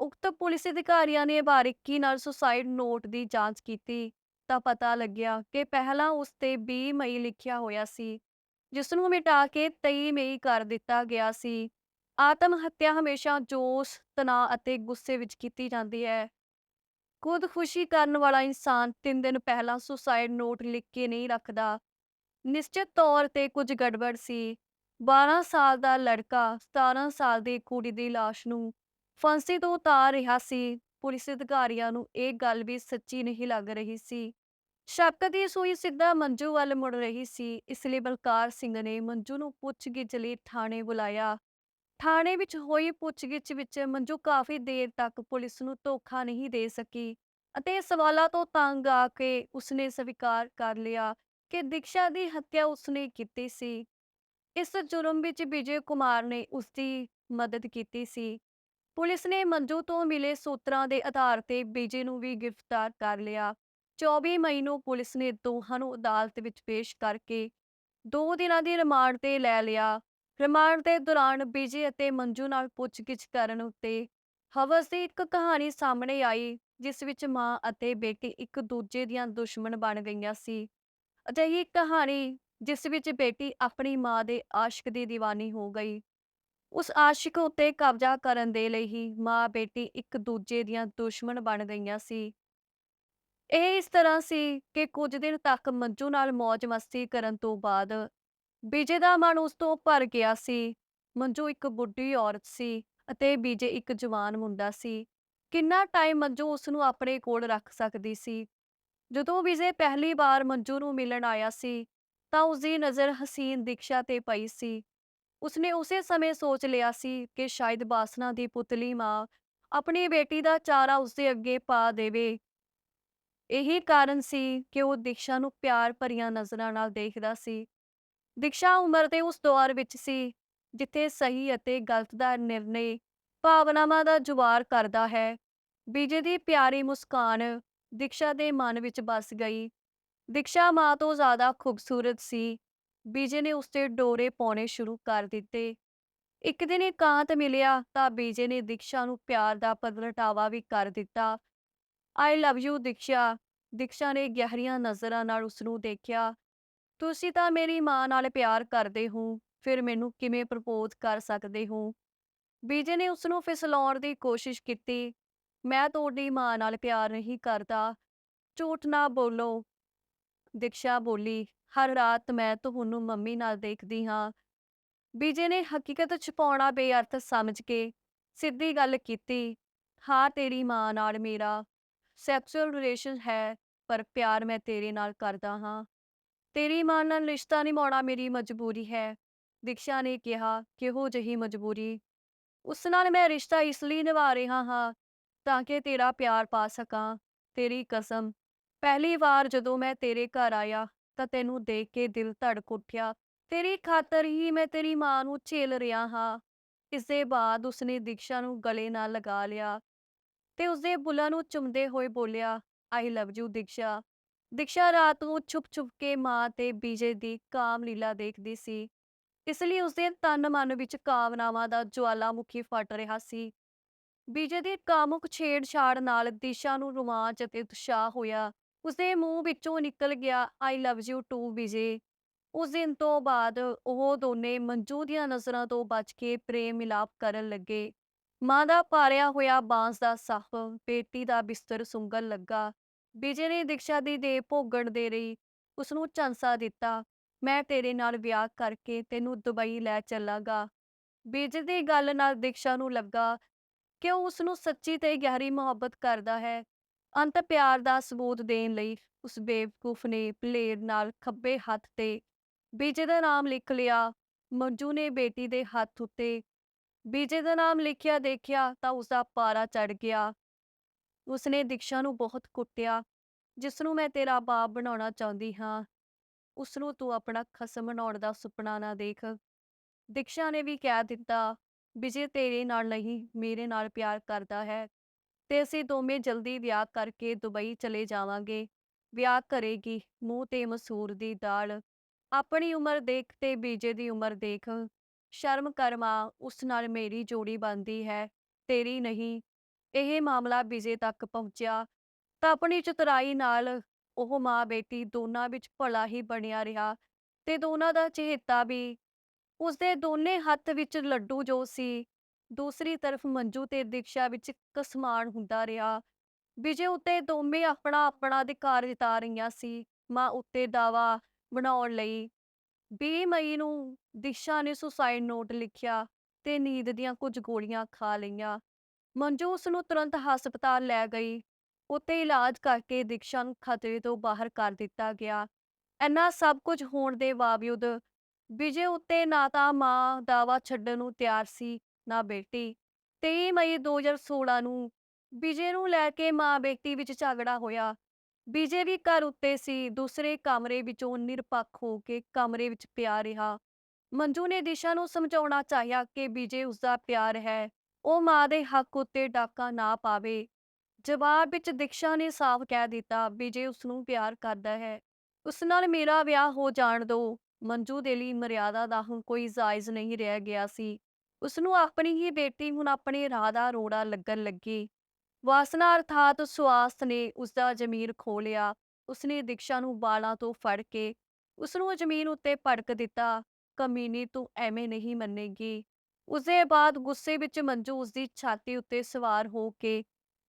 ਉਕਤ ਪੁਲਿਸ ਅਧਿਕਾਰੀਆਂ ਨੇ ਬਾਰੀਕੀ ਨਾਲ ਸੁਸਾਈਡ ਨੋਟ ਦੀ ਜਾਂਚ ਕੀਤੀ ਤਾਂ ਪਤਾ ਲੱਗਿਆ ਕਿ ਪਹਿਲਾਂ ਉਸ ਤੇ 20 ਮਈ ਲਿਖਿਆ ਹੋਇਆ ਸੀ ਜਿਸ ਨੂੰ ਮਿਟਾ ਕੇ 23 ਮਈ ਕਰ ਦਿੱਤਾ ਗਿਆ ਸੀ। ਆਤਮ ਹੱਤਿਆ ਹਮੇਸ਼ਾ ਜੋਸ਼, ਤਣਾਅ ਅਤੇ ਗੁੱਸੇ ਵਿੱਚ ਕੀਤੀ ਜਾਂਦੀ ਹੈ। ਖੁਦਕੁਸ਼ੀ ਕਰਨ ਵਾਲਾ ਇਨਸਾਨ 3 ਦਿਨ ਪਹਿਲਾਂ ਸੁਸਾਈਡ ਨੋਟ ਲਿਖ ਕੇ ਨਹੀਂ ਰੱਖਦਾ। ਨਿਸ਼ਚਿਤ ਤੌਰ ਤੇ ਕੁਝ ਗੜਬੜ ਸੀ। 12 ਸਾਲ ਦਾ ਲੜਕਾ 17 ਸਾਲ ਦੀ ਕੁੜੀ ਦੀ ਲਾਸ਼ ਨੂੰ ਫਾਂਸੀ ਤੋਂ ਉਤਾਰ ਰਿਹਾ ਸੀ। ਪੁਲਿਸ ਅਧਿਕਾਰੀਆਂ ਨੂੰ ਇਹ ਗੱਲ ਵੀ ਸੱਚੀ ਨਹੀਂ ਲੱਗ ਰਹੀ ਸੀ। ਸ਼ੱਕ ਦੀ ਸੂਈ ਸਿੱਧਾ ਮੰਜੂ ਵੱਲ ਮੁੜ ਰਹੀ ਸੀ। ਇਸ ਲਈ ਬਲਕਾਰ ਸਿੰਘ ਨੇ ਮੰਜੂ ਨੂੰ ਪੁੱਛਗਿੱਛ ਲਈ ਥਾਣੇ ਬੁਲਾਇਆ। ਥਾਣੇ ਵਿੱਚ ਹੋਈ ਪੁੱਛਗਿੱਛ ਵਿੱਚ ਮੰਜੂ ਕਾਫੀ ਦੇਰ ਤੱਕ ਪੁਲਿਸ ਨੂੰ ਧੋਖਾ ਨਹੀਂ ਦੇ ਸਕੀ ਅਤੇ ਸਵਾਲਾਂ ਤੋਂ ਤੰਗ ਆ ਕੇ ਉਸਨੇ ਸਵੀਕਾਰ ਕਰ ਲਿਆ ਕਿ ਦੀਕਸ਼ਾ ਦੀ ਹੱਤਿਆ ਉਸਨੇ ਕੀਤੀ ਸੀ। ਇਸ ਜੁਰਮ ਵਿੱਚ ਵਿਜੇ ਕੁਮਾਰ ਨੇ ਉਸਦੀ ਮਦਦ ਕੀਤੀ ਸੀ। ਪੁਲਿਸ ਨੇ ਮੰਜੂ ਤੋਂ ਮਿਲੇ ਸੂਤਰਾਂ ਦੇ ਆਧਾਰ ਤੇ ਵਿਜੇ ਨੂੰ ਵੀ ਗ੍ਰਿਫਤਾਰ ਕਰ ਲਿਆ। 24 ਮਈ ਨੂੰ ਪੁਲਿਸ ਨੇ ਦੋਹਾਂ ਨੂੰ ਅਦਾਲਤ ਵਿੱਚ ਪੇਸ਼ ਕਰਕੇ ਦੋ ਦਿਨਾਂ ਦੀ ਰਿਮਾਂਡ ਤੇ ਲੈ ਲਿਆ। ਰਿਮਾਂਡ ਦੇ ਦੌਰਾਨ ਵਿਜੇ ਅਤੇ ਮੰਜੂ ਨਾਲ ਪੁੱਛਗਿੱਛ ਕਰਨ ਉੱਤੇ ਹਵਸ ਦੀ ਇੱਕ ਕਹਾਣੀ ਸਾਹਮਣੇ ਆਈ, ਜਿਸ ਵਿੱਚ ਮਾਂ ਅਤੇ ਬੇਟੀ ਇੱਕ ਦੂਜੇ ਦੀਆਂ ਦੁਸ਼ਮਣ ਬਣ ਗਈਆਂ ਸੀ। ਅਜਿਹੀ ਕਹਾਣੀ ਜਿਸ ਵਿੱਚ ਬੇਟੀ ਆਪਣੀ ਮਾਂ ਦੇ ਆਸ਼ਿਕ ਦੀ دیਵਾਨੀ ਹੋ ਗਈ। ਉਸ ਆਸ਼ਿਕ ਉੱਤੇ ਕਬਜ਼ਾ ਕਰਨ ਦੇ ਲਈ ਹੀ ਮਾਂ ਬੇਟੀ ਇੱਕ ਦੂਜੇ ਦੀਆਂ ਦੁਸ਼ਮਣ ਬਣ ਗਈਆਂ ਸੀ। ਇਹ ਇਸ ਤਰ੍ਹਾਂ ਸੀ ਕਿ ਕੁਝ ਦਿਨ ਤੱਕ ਮੰਜੂ ਨਾਲ ਮौज ਮਸਤੀ ਕਰਨ ਤੋਂ ਬਾਅਦ ਬੀਜੇ ਦਾ ਮਨ ਉਸ ਤੋਂ ਭਰ ਗਿਆ ਸੀ। ਮੰਜੂ ਇੱਕ ਬੁੱਢੀ ਔਰਤ ਸੀ ਅਤੇ ਬੀਜੇ ਇੱਕ ਜਵਾਨ ਮੁੰਡਾ ਸੀ। ਕਿੰਨਾ ਟਾਈਮ ਮੰਜੂ ਉਸ ਨੂੰ ਆਪਣੇ ਕੋਲ ਰੱਖ ਸਕਦੀ ਸੀ। ਜਦੋਂ ਵਿਜੇ ਪਹਿਲੀ ਵਾਰ ਮੰਜੂ ਨੂੰ ਮਿਲਣ ਆਇਆ ਸੀ ਤਾਂ ਉਸਦੀ ਨਜ਼ਰ ਹਸੀਨ ਦੀਕਸ਼ਾ ਤੇ ਪਈ ਸੀ। ਉਸਨੇ ਉਸੇ ਸਮੇਂ ਸੋਚ ਲਿਆ ਸੀ ਕਿ ਸ਼ਾਇਦ ਬਾਸਨਾ ਦੀ ਪੁਤਲੀ ਮਾਂ ਆਪਣੀ ਬੇਟੀ ਦਾ ਚਾਰਾ ਉਸਦੇ ਅੱਗੇ ਪਾ ਦੇਵੇ। ਇਹੀ ਕਾਰਨ ਸੀ ਕਿ ਉਹ ਦੀਕਸ਼ਾ ਨੂੰ ਪਿਆਰ ਭਰੀਆਂ ਨਜ਼ਰਾਂ ਨਾਲ ਦੇਖਦਾ ਸੀ। ਦੀਕਸ਼ਾ ਉਮਰ ਦੇ ਉਸ ਦੌਰ ਵਿੱਚ ਸੀ, ਜਿੱਥੇ ਸਹੀ ਅਤੇ ਗਲਤ ਦਾ ਨਿਰਣੇ ਭਾਵਨਾਵਾਂ ਦਾ ਜੁਵਾਰ ਕਰਦਾ ਹੈ। ਵਿਜੇ ਦੀ ਪਿਆਰੀ ਮੁਸਕਾਨ ਦੀਕਸ਼ਾ ਦੇ ਮਨ ਵਿੱਚ ਵਸ ਗਈ। ਦੀਕਸ਼ਾ ਮਾਂ ਤੋਂ ਜ਼ਿਆਦਾ ਖੂਬਸੂਰਤ ਸੀ। ਬੀਜੇ ਨੇ ਉਸ ਤੇ ਡੋਰੇ ਪਾਉਣੇ ਸ਼ੁਰੂ ਕਰ ਦਿੱਤੇ। ਇੱਕ ਦਿਨ ਇਕਾਂਤ ਮਿਲਿਆ ਤਾਂ ਬੀਜੇ ਨੇ ਦੀਕਸ਼ਾ ਨੂੰ ਪਿਆਰ ਦਾ ਪ੍ਰਗਟਾਵਾ ਵੀ ਕਰ ਦਿੱਤਾ। I love you Diksha. Diksha ਨੇ ਗਹਿਰੀਆਂ ਨਜ਼ਰਾਂ ਨਾਲ ਉਸ ਨੂੰ ਦੇਖਿਆ। ਤੁਸੀਂ ਤਾਂ ਮੇਰੀ ਮਾਂ ਨਾਲ ਪਿਆਰ ਕਰਦੇ ਹੋ, ਫਿਰ ਮੈਨੂੰ ਕਿਵੇਂ ਪ੍ਰਪੋਜ਼ ਕਰ ਸਕਦੇ ਹੋ? ਬੀਜੇ ਨੇ ਉਸ ਨੂੰ ਫਿਸਲਾਉਣ ਦੀ ਕੋਸ਼ਿਸ਼ ਕੀਤੀ। ਮੈਂ ਤੁਹਾਡੀ ਮਾਂ ਨਾਲ ਪਿਆਰ ਨਹੀਂ ਕਰਦਾ। ਝੂਠ ਨਾ ਬੋਲੋ। ਦੀਕਸ਼ਾ ਬੋਲੀ, ਹਰ ਰਾਤ ਮੈਂ ਤੁਹਾਨੂੰ ਮੰਮੀ ਨਾਲ ਦੇਖਦੀ ਹਾਂ। ਵਿਜੇ ਨੇ ਹਕੀਕਤ ਛੁਪਾਉਣਾ ਬੇਅਰਥ ਸਮਝ ਕੇ ਸਿੱਧੀ ਗੱਲ ਕੀਤੀ। ਹਾਂ ਤੇਰੀ ਮਾਂ ਨਾਲ ਮੇਰਾ ਸੈਕਸੁਅਲ ਰਿਲੇਸ਼ਨ ਹੈ ਪਰ ਪਿਆਰ ਮੈਂ ਤੇਰੇ ਨਾਲ ਕਰਦਾ ਹਾਂ। ਤੇਰੀ ਮਾਂ ਨਾਲ ਰਿਸ਼ਤਾ ਨਿਭਾਉਣਾ ਮੇਰੀ ਮਜਬੂਰੀ ਹੈ। ਦੀਕਸ਼ਾ ਨੇ ਕਿਹਾ, ਕਿਹੋ ਜਿਹੀ ਮਜਬੂਰੀ? ਉਸ ਨਾਲ ਮੈਂ ਰਿਸ਼ਤਾ ਇਸ ਲਈ ਨਿਭਾ ਰਿਹਾ ਹਾਂ ਤਾਂ ਕਿ ਤੇਰਾ ਪਿਆਰ ਪਾ ਸਕਾਂ। ਤੇਰੀ ਕਸਮ, ਪਹਿਲੀ ਵਾਰ ਜਦੋਂ ਮੈਂ ਤੇਰੇ ਘਰ ਆਇਆ ਤਾਂ ਤੈਨੂੰ ਦੇਖ ਕੇ ਦਿਲ ਧੜਕ ਉੱਠਿਆ। ਤੇਰੀ ਖਾਤਰ ਹੀ ਮੈਂ ਤੇਰੀ ਮਾਂ ਨੂੰ ਝੇਲ ਰਿਹਾ ਹਾਂ। ਇਸ ਦੇ ਬਾਅਦ ਉਸਨੇ ਦੀਕਸ਼ਾ ਨੂੰ ਗਲੇ ਨਾਲ ਲਗਾ ਲਿਆ ਤੇ ਉਸਦੇ ਬੁੱਲ੍ਹਾਂ ਨੂੰ ਚੁੰਮਦੇ ਹੋਏ ਬੋਲਿਆ, I love you Diksha. Diksha ਰਾਤ ਨੂੰ ਛੁਪ-ਛੁਪ ਕੇ ਮਾਂ ਤੇ ਬੀਜੇ ਦੀ ਕਾਮ ਲੀਲਾ ਦੇਖਦੀ ਸੀ। ਇਸ ਲਈ ਉਸਦੇ ਤਨ ਮਨ ਵਿੱਚ ਕਾਮਨਾਵਾਂ ਦਾ ਜਵਾਲਾਮੁਖੀ ਫਟ ਰਿਹਾ ਸੀ। ਬੀਜੇ ਦੀ ਕਾਮੁਕ ਛੇੜਛਾੜ ਨਾਲ ਦਿਸ਼ਾ ਨੂੰ ਰੋਮਾਂਚ ਅਤੇ ਉਤਸ਼ਾਹ ਹੋਇਆ। ਉਸਦੇ ਮੂੰਹ ਵਿੱਚੋਂ ਨਿਕਲ ਗਿਆ I love you too Vijay. ਉਸ ਦਿਨ ਤੋਂ ਬਾਅਦ ਉਹ ਦੋਨੇ ਮੰਜੂ ਦੀਆਂ ਨਜ਼ਰਾਂ ਤੋਂ ਬਚ ਕੇ ਪ੍ਰੇਮ ਮਿਲਾਪ ਕਰਨ ਲੱਗੇ। ਮਾਂ ਦਾ ਪਾਰਿਆ ਹੋਇਆ ਬਾਂਸ ਦਾ ਸੱਪ, ਬੇਟੀ ਦਾ ਬਿਸਤਰ ਸੁੰਘਣ ਲੱਗਾ। ਵਿਜੇ ਨੇ ਦੀਕਸ਼ਾ ਦੀ ਦੇ ਭੋਗਣ ਦੇ ਲਈ ਉਸ ਨੂੰ ਝਾਂਸਾ ਦਿੱਤਾ। ਮੈਂ ਤੇਰੇ ਨਾਲ ਵਿਆਹ ਕਰਕੇ ਤੈਨੂੰ ਦੁਬਈ ਲੈ ਚੱਲਾਂਗਾ। ਵਿਜੇ ਦੀ ਗੱਲ ਨਾਲ ਦੀਕਸ਼ਾ ਨੂੰ ਲੱਗਾ ਕਿ ਉਹ ਉਸ ਨੂੰ ਸੱਚੀ ਤੇ ਗਹਿਰੀ ਮੁਹੱਬਤ ਕਰਦਾ ਹੈ। ਅੰਤ ਪਿਆਰ ਦਾ ਸਬੂਤ ਦੇਣ ਲਈ ਉਸ ਬੇਵਕੂਫ ਨੇ ਬਲੇਡ ਨਾਲ ਖੱਬੇ ਹੱਥ ਤੇ ਬੀਜੇ ਦਾ ਨਾਮ ਲਿਖ ਲਿਆ। ਮੰਜੂ ਨੇ ਬੇਟੀ ਦੇ ਹੱਥ ਉੱਤੇ ਬੀਜੇ ਦਾ ਨਾਮ ਲਿਖਿਆ ਦੇਖਿਆ ਤਾਂ ਉਸਦਾ ਪਾਰਾ ਚੜ੍ਹ ਗਿਆ। ਉਸਨੇ ਦੀਕਸ਼ਾ ਨੂੰ ਬਹੁਤ ਕੁੱਟਿਆ। ਜਿਸ ਨੂੰ ਮੈਂ ਤੇਰਾ ਬਾਪ ਬਣਾਉਣਾ ਚਾਹੁੰਦੀ ਹਾਂ, ਉਸ ਨੂੰ ਤੂੰ ਆਪਣਾ ਖਸਮ ਬਣਾਉਣ ਦਾ ਸੁਪਨਾ ਨਾ ਦੇਖ। ਦੀਕਸ਼ਾ ਨੇ ਵੀ ਕਹਿ ਦਿੱਤਾ, ਵਿਜੇ ਤੇਰੇ ਨਾਲ ਨਹੀਂ ਮੇਰੇ ਨਾਲ ਪਿਆਰ ਕਰਦਾ ਹੈ ਤੇ ਅਸੀਂ ਦੋਵੇਂ ਜਲਦੀ ਵਿਆਹ ਕਰਕੇ ਦੁਬਈ ਚਲੇ ਜਾਵਾਂਗੇ। ਵਿਆਹ ਕਰੇਗੀ ਮੂੰਹ ਤੇ ਮਸੂਰ ਦੀ ਦਾਲ। ਆਪਣੀ ਉਮਰ ਦੇਖ ਤੇ ਬੀਜੇ ਦੀ ਉਮਰ ਦੇਖ। ਸ਼ਰਮ ਕਰ ਮਾਂ ਉਸ ਨਾਲ ਮੇਰੀ ਜੋੜੀ ਬਣਦੀ ਹੈ, ਤੇਰੀ ਨਹੀਂ। ਇਹ ਮਾਮਲਾ ਵਿਜੇ ਤੱਕ ਪਹੁੰਚਿਆ ਤਾਂ ਆਪਣੀ ਚਤਰਾਈ ਨਾਲ ਉਹ ਮਾਂ ਬੇਟੀ ਦੋਨਾਂ ਵਿੱਚ ਭਲਾ ਹੀ ਬਣਿਆ ਰਿਹਾ ਤੇ ਦੋਨਾਂ ਦਾ ਚਹੇਤਾ ਵੀ। ਉਸਦੇ ਦੋਨੇ ਹੱਥ ਵਿੱਚ ਲੱਡੂ ਜੋ ਸੀ, ਦੂਸਰੀ ਤਰਫ ਮੰਜੂ ਤੇ ਦੀਕਸ਼ਾ ਵਿੱਚ ਕਸਮਾਨ ਹੁੰਦਾ ਰਿਹਾ। ਵਿਜੇ ਉੱਤੇ ਦੋਵੇਂ ਆਪਣਾ ਆਪਣਾ ਅਧਿਕਾਰ ਜਿਤਾ ਰਹੀਆਂ ਸੀ। ਮਾਂ ਉੱਤੇ ਦਾਵਾ ਬਣਾਉਣ ਲਈ 20 ਮਈ ਨੂੰ ਦੀਕਸ਼ਾ ਨੇ ਸੁਸਾਈਡ ਨੋਟ ਲਿਖਿਆ ਤੇ ਨੀਂਦ ਦੀਆਂ ਕੁਝ ਗੋਲੀਆਂ ਖਾ ਲਈਆਂ। ਮੰਜੂ ਉਸ ਨੂੰ ਤੁਰੰਤ ਹਸਪਤਾਲ ਲੈ ਗਈ। ਉੱਤੇ ਇਲਾਜ ਕਰਕੇ ਦੀਕਸ਼ਾ ਨੂੰ ਖਤਰੇ ਤੋਂ ਬਾਹਰ ਕਰ ਦਿੱਤਾ ਗਿਆ। ਇੰਨਾ ਸਭ ਕੁਝ ਹੋਣ ਦੇ ਬਾਵਜੂਦ ਵਿਜੇ ਉੱਤੇ ਨਾ ਤਾਂ ਮਾਂ ਦਾਵਾ ਛੱਡਣ ਨੂੰ ਤਿਆਰ ਸੀ, ਨਾ ਬੇਟੀ। 23 ਮਈ 2016 ਨੂੰ ਵਿਜੇ ਨੂੰ ਲੈ ਕੇ ਮਾਂ ਬੇਟੀ ਵਿੱਚ ਝਗੜਾ ਹੋਇਆ। ਵਿਜੇ ਵੀ ਘਰ ਉੱਤੇ ਸੀ, ਦੂਸਰੇ ਕਮਰੇ ਵਿੱਚੋਂ ਨਿਰਪੱਖ ਹੋ ਕੇ ਕਮਰੇ ਵਿੱਚ ਪਿਆ ਰਿਹਾ। ਮੰਜੂ ਨੇ ਦਿਸ਼ਾ ਨੂੰ ਸਮਝਾਉਣਾ ਚਾਹਿਆ ਕਿ ਵਿਜੇ ਉਸਦਾ ਪਿਆਰ ਹੈ, ਉਹ ਮਾਂ ਦੇ ਹੱਕ ਉੱਤੇ ਡਾਕਾ ਨਾ ਪਾਵੇ। ਜਵਾਬ ਵਿੱਚ ਦੀਕਸ਼ਾ ਨੇ ਸਾਫ਼ ਕਹਿ ਦਿੱਤਾ, ਵਿਜੇ ਉਸ ਨੂੰ ਪਿਆਰ ਕਰਦਾ ਹੈ। ਉਸ ਨਾਲ ਮੇਰਾ ਵਿਆਹ ਹੋ ਜਾਣ ਦਿਓ। ਮੰਜੂ ਦੇ ਲਈ ਮਰਿਆਦਾ ਦਾ ਹੁਣ ਕੋਈ ਜਾਇਜ਼ ਨਹੀਂ ਰਹਿ ਗਿਆ ਸੀ। ਉਸਨੂੰ ਆਪਣੀ ਹੀ ਬੇਟੀ ਹੁਣ ਆਪਣੇ ਰਾਹ ਦਾ ਰੋੜਾ ਲੱਗਣ ਲੱਗੀ। ਵਾਸਨਾ ਅਰਥਾਤ ਸੁਆਸ ਨੇ ਉਸਦਾ ਜ਼ਮੀਰ ਖੋਹ ਲਿਆ। ਉਸਨੇ ਦੀਕਸ਼ਾ ਨੂੰ ਬਾਲਾਂ ਤੋਂ ਫੜ ਕੇ ਉਸਨੂੰ ਜ਼ਮੀਨ ਉੱਤੇ ਭੜਕ ਦਿੱਤਾ। ਕਮੀਨੀ ਤੂੰ ਐਵੇਂ ਨਹੀਂ ਮੰਨੇਗੀ। ਉਸਦੇ ਬਾਅਦ ਗੁੱਸੇ ਵਿੱਚ ਮੰਜੂ ਉਸਦੀ ਛਾਤੀ ਉੱਤੇ ਸਵਾਰ ਹੋ ਕੇ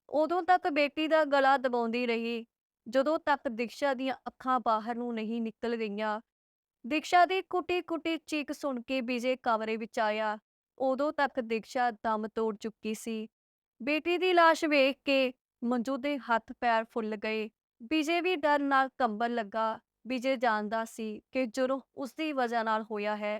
ਉਦੋਂ ਤੱਕ ਬੇਟੀ ਦਾ ਗਲਾ ਦਬਾਉਂਦੀ ਰਹੀ, ਜਦੋਂ ਤੱਕ ਦੀਕਸ਼ਾ ਦੀਆਂ ਅੱਖਾਂ ਬਾਹਰ ਨੂੰ ਨਹੀਂ ਨਿਕਲ ਗਈਆਂ। ਦੀਕਸ਼ਾ ਦੀ ਕੁੱਟੀ-ਕੁੱਟੀ ਚੀਕ ਸੁਣ ਕੇ ਵਿਜੇ ਕਮਰੇ ਵਿੱਚ ਆਇਆ। ਉਦੋਂ ਤੱਕ ਦੀਕਸ਼ਾ ਦਮ ਤੋੜ ਚੁੱਕੀ ਸੀ। ਬੇਟੀ ਦੀ ਲਾਸ਼ ਵੇਖ ਕੇ ਮੰਜੂ ਦੇ ਹੱਥ ਪੈਰ ਫੁੱਲ ਗਏ। ਵਿਜੇ ਵੀ ਡਰ ਨਾਲ ਕੰਬਣ ਲੱਗਾ। ਵਿਜੇ ਜਾਣਦਾ ਸੀ ਕਿ ਜੁਰਮ ਉਸਦੀ ਵਜ੍ਹਾ ਨਾਲ ਹੋਇਆ ਹੈ।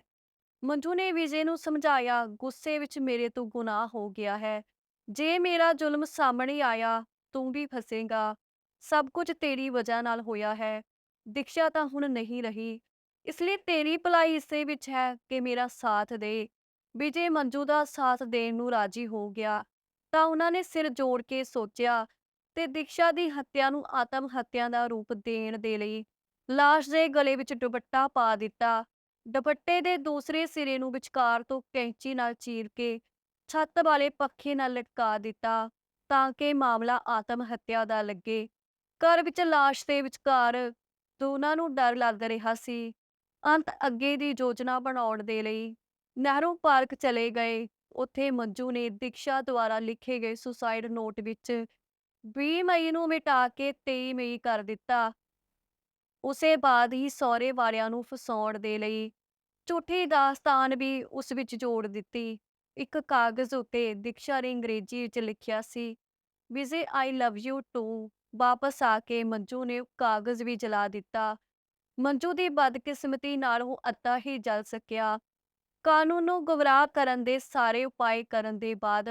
ਮੰਜੂ ਨੇ ਵਿਜੇ ਨੂੰ ਸਮਝਾਇਆ, ਗੁੱਸੇ ਵਿੱਚ ਮੇਰੇ ਤੋਂ ਗੁਨਾਹ ਹੋ ਗਿਆ ਹੈ। ਜੇ ਮੇਰਾ ਜ਼ੁਲਮ ਸਾਹਮਣੇ ਆਇਆ, ਤੂੰ ਵੀ ਫਸੇਗਾ ਸਭ ਕੁਝ ਤੇਰੀ ਵਜ੍ਹਾ ਨਾਲ ਹੋਇਆ ਹੈ। ਦੀਕਸ਼ਾ ਤਾਂ ਹੁਣ ਨਹੀਂ ਰਹੀ, ਇਸ ਲਈ ਤੇਰੀ ਭਲਾਈ ਇਸੇ ਵਿੱਚ ਹੈ ਕਿ ਮੇਰਾ ਸਾਥ ਦੇ। ਵਿਜੇ ਮੰਜੂ ਦਾ ਸਾਥ ਦੇਣ ਨੂੰ ਰਾਜੀ ਹੋ ਗਿਆ, ਤਾਂ ਉਹਨਾਂ ਨੇ ਸਿਰ ਜੋੜ ਕੇ ਸੋਚਿਆ ਤੇ ਦੀਕਸ਼ਾ ਦੀ ਹੱਤਿਆ ਨੂੰ ਆਤਮ ਹੱਤਿਆ ਦਾ ਰੂਪ ਦੇਣ ਦੇ ਲਈ ਲਾਸ਼ ਦੇ ਗਲੇ ਵਿੱਚ ਦੁਪੱਟਾ ਪਾ ਦਿੱਤਾ। ਦੁਪੱਟੇ ਦੇ ਦੂਸਰੇ ਸਿਰੇ ਨੂੰ ਵਿਚਕਾਰ ਤੋਂ ਕੈਂਚੀ ਨਾਲ ਚੀਰ ਕੇ ਛੱਤ ਵਾਲੇ ਪੱਖੇ ਨਾਲ ਲਟਕਾ ਦਿੱਤਾ ਤਾਂ ਕਿ ਮਾਮਲਾ ਆਤਮ ਹੱਤਿਆ ਦਾ ਲੱਗੇ। ਘਰ ਵਿੱਚ ਲਾਸ਼ ਦੇ ਵਿਚਕਾਰ ਦੋਨਾਂ ਨੂੰ ਡਰ ਲੱਗ ਰਿਹਾ ਸੀ। ਅੰਤ ਅੱਗੇ ਦੀ ਯੋਜਨਾ ਬਣਾਉਣ ਦੇ ਲਈ ਨਹਿਰੂ ਪਾਰਕ ਚਲੇ ਗਏ। ਉੱਥੇ ਮੰਜੂ ਨੇ ਦੀਕਸ਼ਾ ਦੁਆਰਾ ਲਿਖੇ ਗਏ ਸੁਸਾਈਡ ਨੋਟ ਵਿੱਚ 20 ਮਈ ਨੂੰ ਮਿਟਾ ਕੇ 23 ਮਈ ਕਰ ਦਿੱਤਾ। ਉਸੇ ਬਾਅਦ ਹੀ ਸਹੁਰੇ ਵਾਲਿਆਂ ਨੂੰ ਫਸਾਉਣ ਦੇ ਲਈ ਝੂਠੀ ਦਾਸਤਾਨ ਵੀ ਉਸ ਵਿੱਚ ਜੋੜ ਦਿੱਤੀ। ਇੱਕ ਕਾਗਜ਼ ਉੱਤੇ ਦੀਕਸ਼ਾ ਨੇ ਅੰਗਰੇਜ਼ੀ ਵਿੱਚ ਲਿਖਿਆ ਸੀ, Vijay, I love you too. ਵਾਪਸ ਆ ਕੇ ਮੰਜੂ ਨੇ ਕਾਗਜ਼ ਵੀ ਜਲਾ ਦਿੱਤਾ। ਮੰਜੂ ਦੀ ਬਦਕਿਸਮਤੀ ਨਾਲ ਉਹ ਅੱਧਾ ਹੀ ਜਲ ਸਕਿਆ। ਕਾਨੂੰਨ ਨੂੰ ਗੁੰਮਰਾਹ ਕਰਨ ਦੇ ਸਾਰੇ ਉਪਾਅ ਕਰਨ ਦੇ ਬਾਅਦ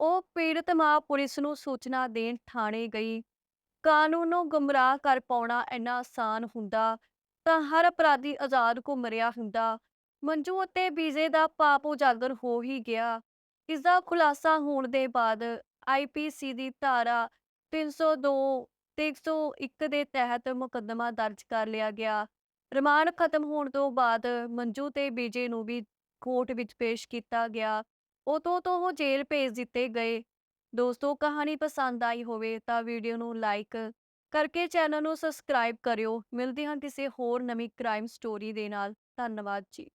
ਉਹ ਪੀੜਤ ਮਾਂ ਪੁਲਿਸ ਨੂੰ ਸੂਚਨਾ ਦੇਣ ਥਾਣੇ ਗਈ। ਕਾਨੂੰਨ ਨੂੰ ਗੁੰਮਰਾਹ ਕਰ ਪਾਉਣਾ ਇੰਨਾ ਆਸਾਨ ਹੁੰਦਾ ਤਾਂ ਹਰ ਅਪਰਾਧੀ ਆਜ਼ਾਦ ਘੁੰਮ ਰਿਹਾ ਹੁੰਦਾ। ਮੰਜੂ ਅਤੇ ਬੀਜ਼ੇ ਦਾ ਪਾਪ ਉਜਾਗਰ ਹੋ ਹੀ ਗਿਆ। ਇਸ ਦਾ ਖੁਲਾਸਾ ਹੋਣ ਦੇ ਬਾਅਦ ਆਈਪੀਸੀ ਦੀ ਧਾਰਾ 302 ਤੇ 101 ਦੇ ਤਹਿਤ ਮੁਕੱਦਮਾ ਦਰਜ ਕਰ ਲਿਆ ਗਿਆ। ਰਿਮਾਂਡ ਖਤਮ ਹੋਣ ਤੋਂ ਬਾਅਦ ਮੰਜੂ ਤੇ ਬੀਜੇ ਨੂੰ ਵੀ ਕੋਰਟ ਵਿੱਚ ਪੇਸ਼ ਕੀਤਾ ਗਿਆ। ਉਤੋਂ ਤੋਂ ਉਹ ਜੇਲ੍ਹ ਭੇਜ ਦਿੱਤੇ ਗਏ। ਦੋਸਤੋ, ਕਹਾਣੀ ਪਸੰਦ ਆਈ ਹੋਵੇ ਤਾਂ ਵੀਡੀਓ ਨੂੰ ਲਾਈਕ ਕਰਕੇ ਚੈਨਲ ਨੂੰ ਸਬਸਕ੍ਰਾਈਬ ਕਰਿਓ। ਮਿਲਦੇ ਹਾਂ ਕਿਸੇ ਹੋਰ ਨਵੀਂ ਕ੍ਰਾਈਮ ਸਟੋਰੀ ਦੇ ਨਾਲ। ਧੰਨਵਾਦ ਜੀ।